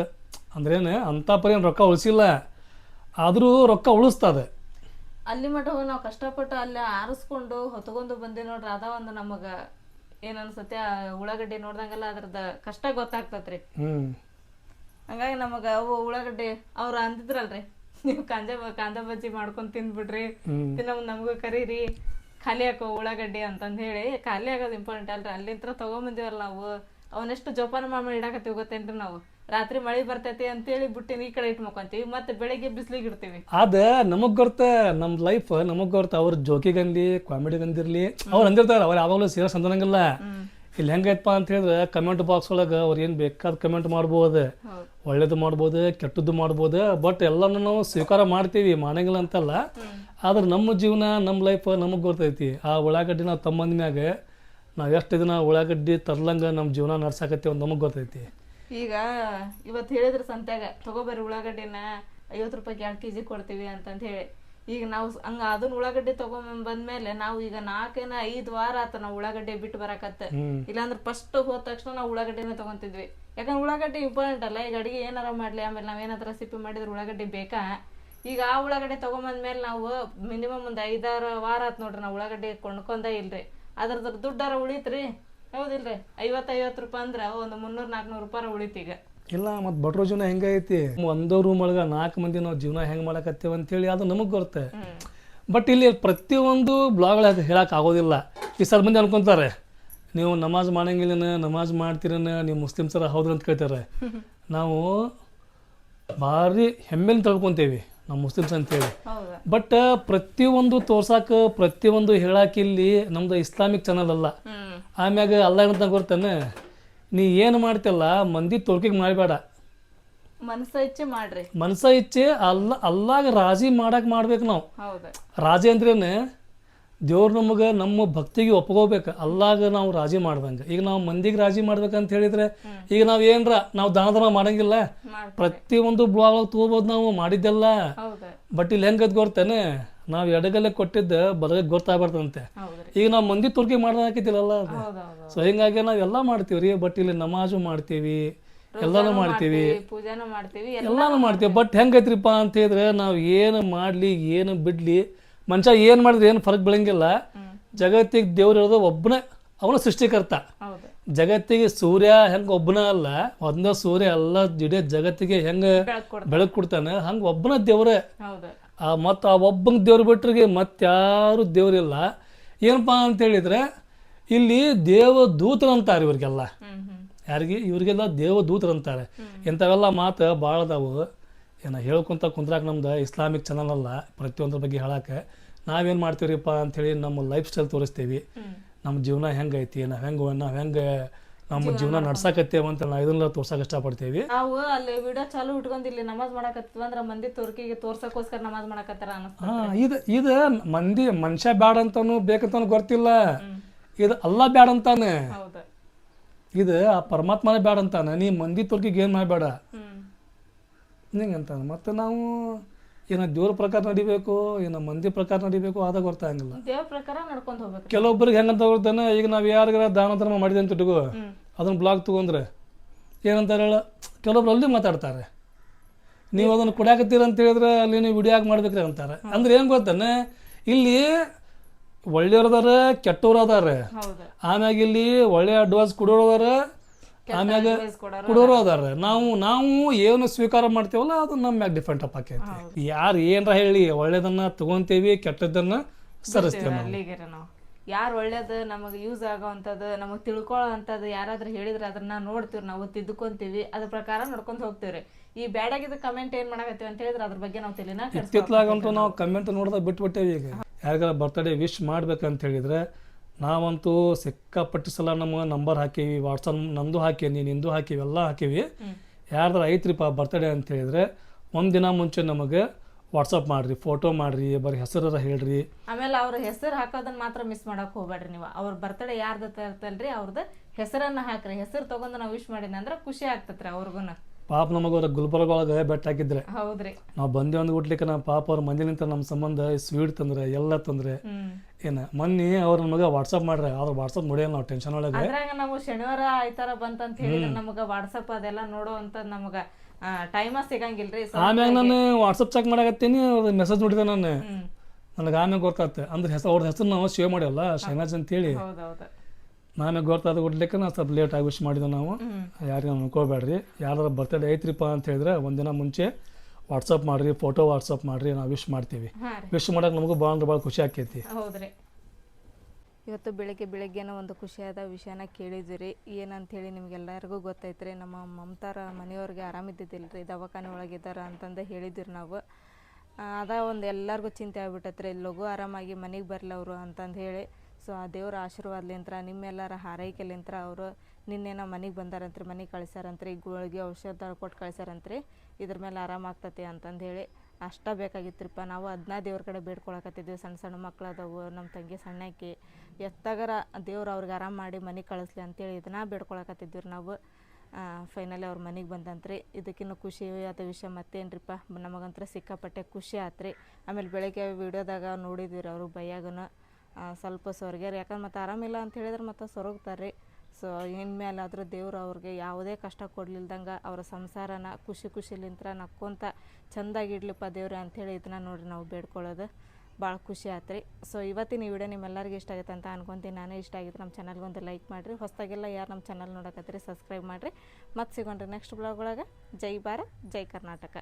ಅಂದ್ರೇನು ಅಂತ ಪರಿ ಏನ್ ರೊಕ್ಕ ಉಳಿಸಿಲ್ಲ. ಆದರೂ ರೊಕ್ಕ ಉಳಿಸ್ತದ. ಅಲ್ಲಿ ಮಟ್ಟ ಹೋಗಿ ನಾವು ಕಷ್ಟಪಟ್ಟು ಅಲ್ಲಿ ಆರಿಸ್ಕೊಂಡು ಹೊತ್ಕೊಂಡು ಬಂದಿ ನೋಡ್ರಿ ಅದ ಒಂದು ನಮಗ ಏನ್ ಅನ್ಸತ್ತೆ ಆ ಉಳ್ಳಾಗಡ್ಡಿ ನೋಡ್ದಂಗೆಲ್ಲ ಅದ್ರದ ಕಷ್ಟ ಗೊತ್ತಾಗ್ತತ್ರಿ. ಹ್ಞೂ ಹಂಗಾಗಿ ನಮಗ ಅವು ಉಳ್ಳಾಗಡ್ಡಿ ಅವ್ರು ಅಂದಿದ್ರಲ್ರಿ. ನೀವು ಕಾಂಜಾ ಕಾಂದ ಬಜ್ಜಿ ಮಾಡ್ಕೊಂಡ್ ತಿಂದ್ಬಿಡ್ರಿ. ತಿನ್ನ ನಮಗೂ ಕರೀರಿ. ಖಾಲಿ ಹಾಕೋ ಉಳ್ಳಾಗಡ್ಡಿ ಅಂತಂದ್ ಹೇಳಿ. ಖಾಲಿ ಆಗೋದು ಇಂಪಾರ್ಟೆಂಟ್ ಅಲ್ರಿ. ಅಲ್ಲಿಂತ್ರ ತಗೊಂಬಂದಿವಲ್ಲ ನಾವು. ಅವನೆಷ್ಟು ಜೋಪಾನ ಮಾಡಿ ಇಡಾಕತ್ತೀವಿ ಗೊತ್ತೇನ್ರಿ ನಾವು. ರಾತ್ರಿ ಮಳಿ ಬರ್ತೈತಿ ಅಂತೇಳಿ ಬುಟ್ಟಿನ ಈ ಕಡೆ ಇಟ್ಟು ಮಕ್ಕೊಂತೀವಿ. ಮತ್ತೆ ಬೆಳಿಗ್ಗೆ ಬಿಸಿಲಿಗೆ ಇಡ್ತೀವಿ. ಅದ ನಮಗ್ ಗೊತ್ತ ನಮ್ ಲೈಫ್ ನಮಗ್ ಗೊತ್ತ ಅವ್ರ ಜೋಕಿಗಂದಿ ಕಾಮಿಡಿಗಂದಿರ್ಲಿ ಅವ್ರು ಅಂದಿರ್ತಾರ. ಅವ್ರು ಯಾವಾಗಲೂ ಸೀರಿಯಸ್ ಅಂತನಂಗಿಲ್ಲ ಇಲ್ಲಿ ಹೆಂಗೈತಪ್ಪ ಅಂತ ಹೇಳಿದ್ರೆ ಕಮೆಂಟ್ ಬಾಕ್ಸ್ ಒಳಗೆ ಅವ್ರು ಏನು ಬೇಕಾದ ಕಮೆಂಟ್ ಮಾಡ್ಬೋದು. ಒಳ್ಳೇದು ಮಾಡ್ಬೋದು ಕೆಟ್ಟದ್ದು ಮಾಡ್ಬೋದು ಬಟ್ ಎಲ್ಲನೂ ನಾವು ಸ್ವೀಕಾರ ಮಾಡ್ತೀವಿ ಮಾಡಂಗಿಲ್ಲ ಅಂತಲ್ಲ. ಆದ್ರೆ ನಮ್ಮ ಜೀವನ ನಮ್ಮ ಲೈಫ್ ನಮಗೆ ಗೊತ್ತೈತಿ. ಆ ಉಳ್ಳಾಗಡ್ಡಿ ನಾವು ತಮ್ಮಂದ ಮ್ಯಾಗ ನಾವು ಎಷ್ಟು ದಿನ ಉಳ್ಳಾಗಡ್ಡಿ ತರ್ಲಂಗ ನಮ್ಮ ಜೀವನ ನಡ್ಸಾಕತ್ತೀವಿ ಅಂತ ನಮಗೆ ಗೊತ್ತೈತಿ. ಈಗ ಇವತ್ತು ಹೇಳಿದ್ರ ಸಂತ್ಯಾಗ ತಗೋಬರ್ರಿ ಉಳ್ಳಾಗಡ್ಡಿನ ಐವತ್ತು ರೂಪಾಯಿಗೆ ಎರಡು ಕೆ ಜಿ ಕೊಡ್ತೀವಿ ಅಂತಂತ ಹೇಳಿ. ಈಗ ನಾವು ಹಂಗ ಅದನ್ನ ಉಳ್ಳಾಗಡ್ಡಿ ತಗೊಂಡ್ ಬಂದ್ಮೇಲೆ ನಾವು ಈಗ ನಾಲ್ಕೇನ ಐದ್ ವಾರ ಆತ ನಾವು ಉಳ್ಳಾಗಡ್ಡೆ ಬಿಟ್ಟು ಬರಾಕತ್ತ. ಇಲ್ಲಾಂದ್ರ ಫಸ್ಟ್ ಹೋದ ತಕ್ಷಣ ನಾವು ಉಳ್ಳಾಗಡ್ಡೆನ ತಗೊಂತಿದ್ವಿ. ಯಾಕಂದ್ರೆ ಉಳ್ಳಾಗಡ್ಡೆ ಇಂಪಾರ್ಟೆಂಟ್ ಅಲ್ಲ ಈಗ ಅಡಿಗೆ ಏನಾರ ಮಾಡ್ಲಿ ಆಮೇಲೆ ನಾವ್ ಏನಾದ್ರ ರೆಸಿಪಿ ಮಾಡಿದ್ರೆ ಉಳ್ಳಾಗಡ್ಡೆ ಬೇಕಾ? ಈಗ ಆ ಉಳ್ಳಾಗಡ್ಡೆ ತಗೊಂಬಂದ್ಮೇಲೆ ನಾವು ಮಿನಿಮಮ್ ಒಂದ್ ಐದಾರು ವಾರ ಆತ್ ನೋಡ್ರಿ ನಾವು ಉಳ್ಳಾಗಡ್ಡೆ ಕೊಂಡ್ಕೊಂಡೇ ಇಲ್ರಿ. ಅದ್ರದ್ರ ದುಡ್ಡಾರ ಉಳಿತ್ರಿ? ಹೌದಿಲ್ರಿ? ಐವತ್ತು ಐವತ್ತು ರೂಪಾಯಿ ಅಂದ್ರ ಒಂದು ಮುನ್ನೂರ್ ನಾಲ್ಕುನೂರು ರೂಪಾಯಿ ಉಳಿತೀಗ ಈಗ. ಇಲ್ಲ ಮತ್ತು ಬಟ್ರ ಜೀವನ ಹೆಂಗೈತಿ ಒಂದೋ ರೂಮ್ ಒಳಗೆ ನಾಲ್ಕು ಮಂದಿ ನಾವು ಜೀವನ ಹೆಂಗೆ ಮಾಡಕತ್ತೇವೆ ಅಂತೇಳಿ ಅದು ನಮಗೆ ಗೊತ್ತೆ. ಬಟ್ ಇಲ್ಲಿ ಪ್ರತಿಯೊಂದು ಬ್ಲಾಗ್ಗಳು ಹೇಳಕ್ಕೆ ಆಗೋದಿಲ್ಲ. ಈ ಸರ್ ಮಂದಿ ಅನ್ಕೊಂತಾರೆ ನೀವು ನಮಾಜ್ ಮಾಡಂಗಿಲ್ಲನ ನಮಾಜ್ ಮಾಡ್ತೀರನ ನೀವು ಮುಸ್ಲಿಮ್ಸರ ಹೌದ್ರ ಅಂತ ಕೇಳ್ತಾರೆ. ನಾವು ಭಾರಿ ಹೆಮ್ಮೆಲಿ ತಳ್ಕೊಂತೇವಿ ನಾವು ಮುಸ್ಲಿಮ್ಸ್ ಅಂತೇಳಿ. ಹೌದಾ. ಬಟ್ ಪ್ರತಿಯೊಂದು ತೋರ್ಸಾಕ ಪ್ರತಿಯೊಂದು ಹೇಳಾಕ ಇಲ್ಲಿ ನಮ್ದು ಇಸ್ಲಾಮಿಕ್ ಚಾನಲ್ ಅಲ್ಲ. ಆಮ್ಯಾಗ ಅಲ್ಲ ಏನಂತ ಗೊತ್ತೇನೆ? ನೀ ಏನು ಮಾಡ್ತಿಲ್ಲ ಮಂದಿ ತೋರ್ಕಿಗೆ ಮಾಡಬೇಡ. ಮನಸ ಇಚ್ಛೆ ಮಾಡ್ರಿ. ಮನಸ ಇಚ್ಛೆ ಅಲ್ಲ ಅಲ್ಲಾಗ ರಾಜಿ ಮಾಡಕ್ ಮಾಡ್ಬೇಕು ನಾವು. ಹೌದು. ರಾಜಿ ಅಂದ್ರೇನೆ ದೇವ್ರು ನಮಗೆ ನಮ್ಮ ಭಕ್ತಿಗೆ ಒಪ್ಕೋಬೇಕು. ಅಲ್ಲಾಗ ನಾವು ರಾಜಿ ಮಾಡ್ದಂಗೆ. ಈಗ ನಾವು ಮಂದಿಗೆ ರಾಜಿ ಮಾಡ್ಬೇಕಂತ ಹೇಳಿದ್ರೆ ಈಗ ನಾವು ಏನ್ರ ನಾವು ದಾನ ದಾನ ಮಾಡಂಗಿಲ್ಲ. ಪ್ರತಿ ಪ್ರತಿಯೊಂದು ಬ್ಲಾಗ್ ತಗೋಬೋದು ನಾವು ಮಾಡಿದ್ದೆಲ್ಲ. ಬಟ್ ಇಲ್ಲಿ ಹೆಂಗದ್ ಗೊತ್ತೇನೆ? ನಾವು ಎಡಗಲೆ ಕೊಟ್ಟಿದ್ದ ಬದಲಿಗೆ ಗೊತ್ತಾಗ್ಬಾರ್ದಂತೆ. ಈಗ ನಾವು ಮಂದಿ ತುರ್ಕಿ ಮಾಡ್ದಾಕಿದ್ದಿಲ್ಲಲ್ಲ ಅದು? ಸೊ ಹಿಂಗಾಗಿ ನಾವು ಎಲ್ಲ ಮಾಡ್ತೀವಿ ರೀ ಬಟ್ ಇಲ್ಲಿ ನಮಾಜು ಮಾಡ್ತೀವಿ ಎಲ್ಲಾನು ಮಾಡ್ತೀವಿ. ಪೂಜಾನು ಮಾಡ್ತೀವಿ ಎಲ್ಲಾನು ಮಾಡ್ತೀವಿ ಬಟ್ ಹೆಂಗೈತ್ರಿಪ್ಪ ಅಂತ ಹೇಳಿದ್ರೆ ನಾವು ಏನು ಮಾಡಲಿ ಏನು ಬಿಡ್ಲಿ ಮನುಷ್ಯ ಏನು ಮಾಡಿದ್ರೆ ಏನು ಫರಕ್ ಬೀಳಂಗಿಲ್ಲ. ಜಗತ್ತಿಗೆ ದೇವ್ರು ಇರೋದು ಒಬ್ಬನೇ ಅವನು ಸೃಷ್ಟಿಕರ್ತ. ಜಗತ್ತಿಗೆ ಸೂರ್ಯ ಹೆಂಗೆ ಒಬ್ಬನ ಅಲ್ಲ ಒಂದ ಸೂರ್ಯ ಎಲ್ಲ ಇಡೀ ಜಗತ್ತಿಗೆ ಹೆಂಗೆ ಬೆಳಕು ಕೊಡ ಬೆಳಕು ಕೊಡ್ತಾನೆ ಹಂಗೆ ಒಬ್ಬನ ದೇವ್ರೆ. ಆ ಮತ್ತು ಆ ಒಬ್ಬಂಗೆ ದೇವ್ರು ಬಿಟ್ಟರಿಗೆ ಮತ್ತಾರು ದೇವರಿಲ್ಲ ಏನಪ್ಪ ಅಂತ ಹೇಳಿದ್ರೆ ಇಲ್ಲಿ ದೇವ ದೂತರಂತಾರೆ ಇವ್ರಿಗೆಲ್ಲ. ಯಾರಿಗೆ? ಇವ್ರಿಗೆಲ್ಲ ದೇವ ದೂತರಂತಾರೆ ಇಂಥವೆಲ್ಲ ಮಾತು ಭಾಳ ಅದಾವು. ಏನು ಹೇಳ್ಕೊಂತ ಕುಂದ್ರಾಕ ನಮ್ದು ಇಸ್ಲಾಮಿಕ್ ಚಾನಲ್ ಅಲ್ಲ ಪ್ರತಿಯೊಂದ್ರ ಬಗ್ಗೆ ಹೇಳಕ್ಕೆ ನಾವೇನು ಮಾಡ್ತೀವ್ರಿಪ್ಪ ಅಂಥೇಳಿ ನಮ್ಮ ಲೈಫ್ ಸ್ಟೈಲ್ ತೋರಿಸ್ತೀವಿ ನಮ್ಮ ಜೀವನ ಹೆಂಗೈತಿ ನಾವು ಹೆಂಗೆ ನಾವು ಹೆಂಗೆ ನಮ್ಮ ಜೀವನ ನಡ್ಸಕತ್ತೇವೆ ಅಂತ ನಾವು ಇದನ್ನೆಲ್ಲ ತೋರ್ಸಕ್ಕೆ ಇಷ್ಟಪಡ್ತೇವೆ. ನಾವು ಅಲ್ಲಿ ವಿಡಿಯೋ ಚಾಲು ಇಟ್ಕೊಂಡ್ ಇಲ್ಲಿ ನಮಾಜ್ ಮಾಡಕತ್ತೀವಿ ಅಂದ್ರ ಮಂದಿ ತೋರ್ಕಿಗೆ ತೋರ್ಸಕ್ಕೋಸ್ಕರ ನಮಾಜ್ ಮಾಡಕತ್ತಾರ ಹಾ ಇದು ಇದು ಮಂದಿ ಮನುಷ್ಯ ಬ್ಯಾಡ ಅಂತಾನು ಬೇಕಂತಾನು ಗೊತ್ತಿಲ್ಲ. ಇದು ಅಲ್ಲ ಬ್ಯಾಡ ಅಂತಾನೆ. ಇದು ಆ ಪರಮಾತ್ಮನೇ ಬ್ಯಾಡ ಅಂತಾನೆ. ನೀ ಮಂದಿ ತೋರ್ಕಿಗೆ ಏನು ಮಾಡಬೇಡ? ನಿಂಗೆ ಹಿಂಗೆ ಅಂತಾನೆ. ಮತ್ತು ನಾವು ಏನೋ ದೇವ್ರ ಪ್ರಕಾರ ನಡಿಬೇಕು ಏನ ಮಂದಿ ಪ್ರಕಾರ ನಡಿಬೇಕು ಅದ ಗೊತ್ತಾಗಂಗಿಲ್ಲ ದೇವ್ರ ಪ್ರಕಾರ ನಡ್ಕೊಂಡು ಹೋಗ್ಬೇಕು. ಕೆಲವೊಬ್ಬರಿಗೆ ಹೆಂಗಂತ ಗೊತ್ತಾನೆ ಈಗ ನಾವು ಯಾರಿಗಾರ ದಾನ ಧರ್ಮ ಮಾಡಿದೆ ಅಂತ ಅದನ್ನ ಬ್ಲಾಗ್ ತೊಗೊಂಡ್ರೆ ಏನಂತಾರೆ ಹೇಳ ಕೆಲವೊಬ್ರು ಅಲ್ಲಿ ಮಾತಾಡ್ತಾರೆ. ನೀವು ಅದನ್ನು ಕೊಡಾಕತ್ತೀರ ಅಂತ ಹೇಳಿದ್ರೆ ಅಲ್ಲಿ ನೀವು ವಿಡಿಯೋ ಮಾಡ್ಬೇಕ್ರಿ ಅಂತಾರೆ. ಅಂದ್ರೆ ಏನು ಗೊತ್ತಾನೆ? ಇಲ್ಲಿ ಒಳ್ಳೆಯವ್ರು ಅದಾರ ಕೆಟ್ಟವ್ರು ಅದಾರ. ಹೌದು. ಆಮ್ಯಾಗ ಇಲ್ಲಿ ಒಳ್ಳೆ ಅಡ್ವಾನ್ಸ್ ಕೊಡೋರು ಅದಾರ ಆಮ್ಯಾಗ ಕೊಡೋರು ಅದಾರ. ನಾವು ನಾವು ಏನು ಸ್ವೀಕಾರ ಮಾಡ್ತೇವಲ್ಲ ಅದು ನಮ್ಮ ಮ್ಯಾಗ ಡಿಫೆಂಟ್ ಅಪ್ ಆಕೈತಿ. ಯಾರು ಏನರ ಹೇಳಿ ಒಳ್ಳೇದನ್ನ ತಗೊಂತೇವಿ ಕೆಟ್ಟದನ್ನ ಸರಿಸ್ತೇವೆ ನಾವು. ಯಾರು ಒಳ್ಳೇದು ನಮಗೆ ಯೂಸ್ ಆಗೋವಂಥದ್ದು ನಮಗೆ ತಿಳ್ಕೊಳ್ಳೋ ಅಂಥದ್ದು ಯಾರಾದ್ರೂ ಹೇಳಿದ್ರೆ ಅದನ್ನು ನೋಡ್ತೀವಿ ನಾವು ತಿದ್ದುಕೊಂತೀವಿ. ಅದ್ರ ಪ್ರಕಾರ ನೋಡ್ಕೊಂಡು ಹೋಗ್ತೀವಿ ಈ ಬ್ಯಾಡಾಗಿದ್ದ ಕಮೆಂಟ್ ಏನು ಮಾಡಕತ್ತೀವಿ ಅಂತ ಹೇಳಿದ್ರೆ ಅದ್ರ ಬಗ್ಗೆ ನಾವು ತಿಳಿನ ಇತ್ತಿತ್ತಲಾಗಂತೂ ನಾವು ಕಮೆಂಟ್ ನೋಡ್ದಾಗ ಬಿಟ್ಬಿಟ್ಟೇವಿ ಈಗ. ಯಾರಿಗಾರ ಬರ್ತಡೇ ವಿಶ್ ಮಾಡ್ಬೇಕಂತ ಹೇಳಿದ್ರೆ ನಾವಂತೂ ಸಿಕ್ಕಾಪಟ್ಟು ಸಲ ನಮ್ಮ ನಂಬರ್ ಹಾಕೀವಿ ವಾಟ್ಸಪ್ ನಂದು ಹಾಕೀವಿ ನಿಂದು ಹಾಕೀವಿ ಎಲ್ಲ ಹಾಕೀವಿ. ಯಾರ್ದಾರ ಐತ್ರಿಪ್ಪ ಬರ್ತಡೇ ಅಂತ ಹೇಳಿದ್ರೆ ಒಂದು ದಿನ ಮುಂಚೆ ನಮಗೆ ವಾಟ್ಸಪ್ ಮಾಡ್ರಿ ಫೋಟೋ ಮಾಡ್ರಿ ಬರೀ ಹೆಸರ ಹೇಳ್ರಿ. ಆಮೇಲೆ ಅವ್ರ ಹೆಸರು ಹಾಕೋದನ್ನ ಮಾತ್ರ ಮಿಸ್ ಮಾಡಕ್ ಹೋಗ್ಬೇಡ್ರಿ ನೀವು. ಅವ್ರ ಬರ್ತಡೇ ಯಾರ್ದು ಇರ್ತಲ್ರಿ ಅವ್ರದ ಹೆಸರನ್ನ ಹಾಕ್ರಿ. ಹೆಸರು ತಗೊಂಡು ನಾವು ವಿಶ್ ಮಾಡಿದ್ ಅಂದ್ರೆ ಖುಷಿ ಆಗ್ತತ್ರಿ ಅವ್ರಿಗೂನ. ಪಾಪ ನಮಗ ಅವ್ರ ಗುಲ್ಬರ್ಗ ಒಳಗೆ ಬೆಟ್ಟ ಹಾಕಿದ್ರೆ. ಹೌದ್ರಿ. ನಾವು ಬಂದೆ ಒಂದು ಹುಟ್ಲಿಕ್ಕೆ ನಮ್ಮ ಪಾಪ ಅವ್ರ ಮಂದಿ ನಿಂತ ನಮ್ಮ ಸಂಬಂಧ ಸ್ವೀಟ್ ತಂದ್ರೆ ಎಲ್ಲ ತಂದ್ರೆ. ಏನ ಮೊನ್ನೆ ಅವ್ರ ನಮಗ ವಾಟ್ಸಪ್ ಮಾಡ್ರೆ ಅವ್ರ ವಾಟ್ಸಪ್ ನೋಡಿಯಲ್ಲ ನಾವು ಟೆನ್ಷನ್ ಒಳಗೆ. ಅದ್ರಾಗ ನಾವು ಶನಿವಾರ ಆಯ್ತಾರ ಬಂತಂತ ಹೇಳಿದ್ರೆ ನಮಗ ವಾಟ್ಸಪ್ ಅದೆಲ್ಲ ನೋಡೋ ಅಂತ ನಮಗ. ಟೈಮ ಸಿಗಂಗಿಲ್ರಿ ಆಮ್ಯಾಗ ನಾನು ವಾಟ್ಸಪ್ ಚೆಕ್ ಮಾಡಕತ್ತೀನಿ ಅವ್ರದ್ದು ಮೆಸೇಜ್ ನೋಡಿದೆ ನಾನು ನನಗೆ ಆಮ್ಯಾಗ ಗೊತ್ತಾಗ್ತದೆ ಅಂದ್ರೆ ಹೆಸರು ಅವ್ರ ಹೆಸರು ನಾವು ಸೇವ್ ಮಾಡಿವಲ್ಲ ಶೈನಾಜ್ ಅಂತೇಳಿ. ನಾನು ಗೊತ್ತಾದ ಕೊಡ್ಲಿಕ್ಕೆ ನಾನು ಸ್ವಲ್ಪ ಲೇಟ್ ಆಗಿ ವಿಶ್ ಮಾಡಿದೆ ನಾವು. ಯಾರಿಗೂ ಅನ್ಕೋಬೇಡ್ರಿ. ಯಾರಾದ್ರೂ ಬರ್ತಡೇ ಐತ್ರಿಪ್ಪ ಅಂತ ಹೇಳಿದ್ರೆ ಒಂದಿನ ಮುಂಚೆ ವಾಟ್ಸಪ್ ಮಾಡ್ರಿ ಫೋಟೋ ವಾಟ್ಸಪ್ ಮಾಡ್ರಿ ನಾವು ವಿಶ್ ಮಾಡ್ತೀವಿ. ವಿಶ್ ಮಾಡಕ್ಕೆ ನಮಗೂ ಭಾಳ ಅಂದ್ರೆ ಭಾಳ ಖುಷಿ ಆಕೈತಿ. ಹೌದ್ರಿ. ಇವತ್ತು ಬೆಳಗ್ಗೆ ಬೆಳಗ್ಗೆನ ಒಂದು ಖುಷಿಯಾದ ವಿಷಯನ ಕೇಳಿದಿರಿ ಏನಂಥೇಳಿ ಗೊತ್ತೈತೆ ರೀ ನಮ್ಮ ಮಮತಾರ ಮನೆಯವ್ರಿಗೆ ಆರಾಮಿದ್ದಿದ್ದಿಲ್ಲ ರೀ ದವಾಖಾನೆ ಒಳಗಿದ್ದಾರೆ ಅಂತಂದು ಹೇಳಿದ್ವಿ ನಾವು. ಅದ ಒಂದು ಎಲ್ಲರಿಗೂ ಚಿಂತೆ ಆಗ್ಬಿಟ್ಟತ್ರಿ, ಲಘು ಆರಾಮಾಗಿ ಮನೆಗೆ ಬರಲವರು ಅಂತಂದು ಹೇಳಿ. ಸೊ, ಆ ದೇವ್ರ ಆಶೀರ್ವಾದ್ಲಿಂತ್ರ, ನಿಮ್ಮೆಲ್ಲರ ಹಾರೈಕೆಲಿಂತ್ರ ಅವರು ನಿನ್ನೆ ನಮ್ಮ ಮನೆಗೆ ಬಂದಾರಂತ್ರಿ, ಮನೆಗೆ ಕಳಿಸ್ಯಾರಂತ್ರಿ, ಗುಳಿಗೆ ಔಷಧ ಕೊಟ್ಟು ಕಳಿಸ್ಯಾರಂತ್ರಿ, ಇದ್ರ ಮೇಲೆ ಆರಾಮಾಗ್ತತಿ ಅಂತಂದು ಹೇಳಿ. ಅಷ್ಟ ಬೇಕಾಗಿತ್ರಿಪ್ಪ ನಾವು ಅದನ್ನ ದೇವ್ರ ಕಡೆ ಬೇಡ್ಕೊಳಕತ್ತಿದ್ವಿ. ಸಣ್ಣ ಸಣ್ಣ ಮಕ್ಳು ಅದಾವು ನಮ್ಮ ತಂಗಿ ಸಣ್ಣಾಕಿ. ಎತ್ತಾಗರ ದೇವ್ರು ಅವ್ರಿಗೆ ಆರಾಮ ಮಾಡಿ ಮನೆಗೆ ಕಳಿಸ್ಲಿ ಅಂತೇಳಿ ಇದನ್ನ ಬೇಡ್ಕೊಳಕತ್ತಿದ್ವಿ ನಾವು. ಫೈನಲಿ ಅವ್ರ ಮನೆಗೆ ಬಂದಂತ್ರಿ. ಇದಕ್ಕಿನ್ನೂ ಖುಷಿ ಆದ ವಿಷಯ ಮತ್ತೇನ್ರಿಪ್ಪ ನಮಗಂತ್ರ ಸಿಕ್ಕಾಪಟ್ಟೆ ಖುಷಿ ಆತ್ರಿ. ಆಮೇಲೆ ಬೆಳಗ್ಗೆ ವಿಡಿಯೋದಾಗ ನೋಡಿದ್ವಿ ರೀ ಅವರು ಬೈಯಾಗನ. ಸ್ವಲ್ಪ ಸೊರ್ಗ್ಯಾರ. ಯಾಕಂದ್ರೆ ಮತ್ತೆ ಆರಾಮಿಲ್ಲ ಅಂತ ಹೇಳಿದ್ರೆ ಮತ್ತೆ ಸೊರಗ್ತಾರೆ ಸೊ ಇನ್ಮೇಲಾದರೂ ದೇವರು ಅವ್ರಿಗೆ ಯಾವುದೇ ಕಷ್ಟ ಕೊಡ್ಲಿಲ್ದಂಗೆ ಅವರ ಸಂಸಾರನ ಖುಷಿ ಖುಷಿಲಿಂತ್ರ ನಕ್ಕೊಂತ ಚೆಂದಾಗಿ ಇಡ್ಲಿಪ್ಪ ದೇವ್ರೆ ಅಂಥೇಳಿ ಇದನ್ನ ನೋಡಿರಿ ನಾವು ಬೇಡ್ಕೊಳ್ಳೋದು. ಭಾಳ ಖುಷಿ ಆತ್ರಿ. ಸೊ ಇವತ್ತಿನ ಈ ವಿಡಿಯೋ ನಿಮ್ಮೆಲ್ಲರಿಗೂ ಇಷ್ಟ ಆಗುತ್ತೆ ಅಂತ ಅನ್ಕೊಂತೀನಿ. ನಾನೇ ಇಷ್ಟ ಆಗಿತ್ತು ನಮ್ಮ ಚಾನಲ್ಗೆ ಒಂದು ಲೈಕ್ ಮಾಡಿರಿ. ಹೊಸದಾಗೆಲ್ಲ ಯಾರು ನಮ್ಮ ಚಾನಲ್ ನೋಡಕತ್ತೀರಿ ಸಬ್ಸ್ಕ್ರೈಬ್ ಮಾಡಿರಿ. ಮತ್ತೆ ಸಿಗೋಣ್ರಿ ನೆಕ್ಸ್ಟ್ ಬ್ಲಾಗ್ ಒಳಗೆ. ಜೈ ಭಾರತ್, ಜೈ ಕರ್ನಾಟಕ.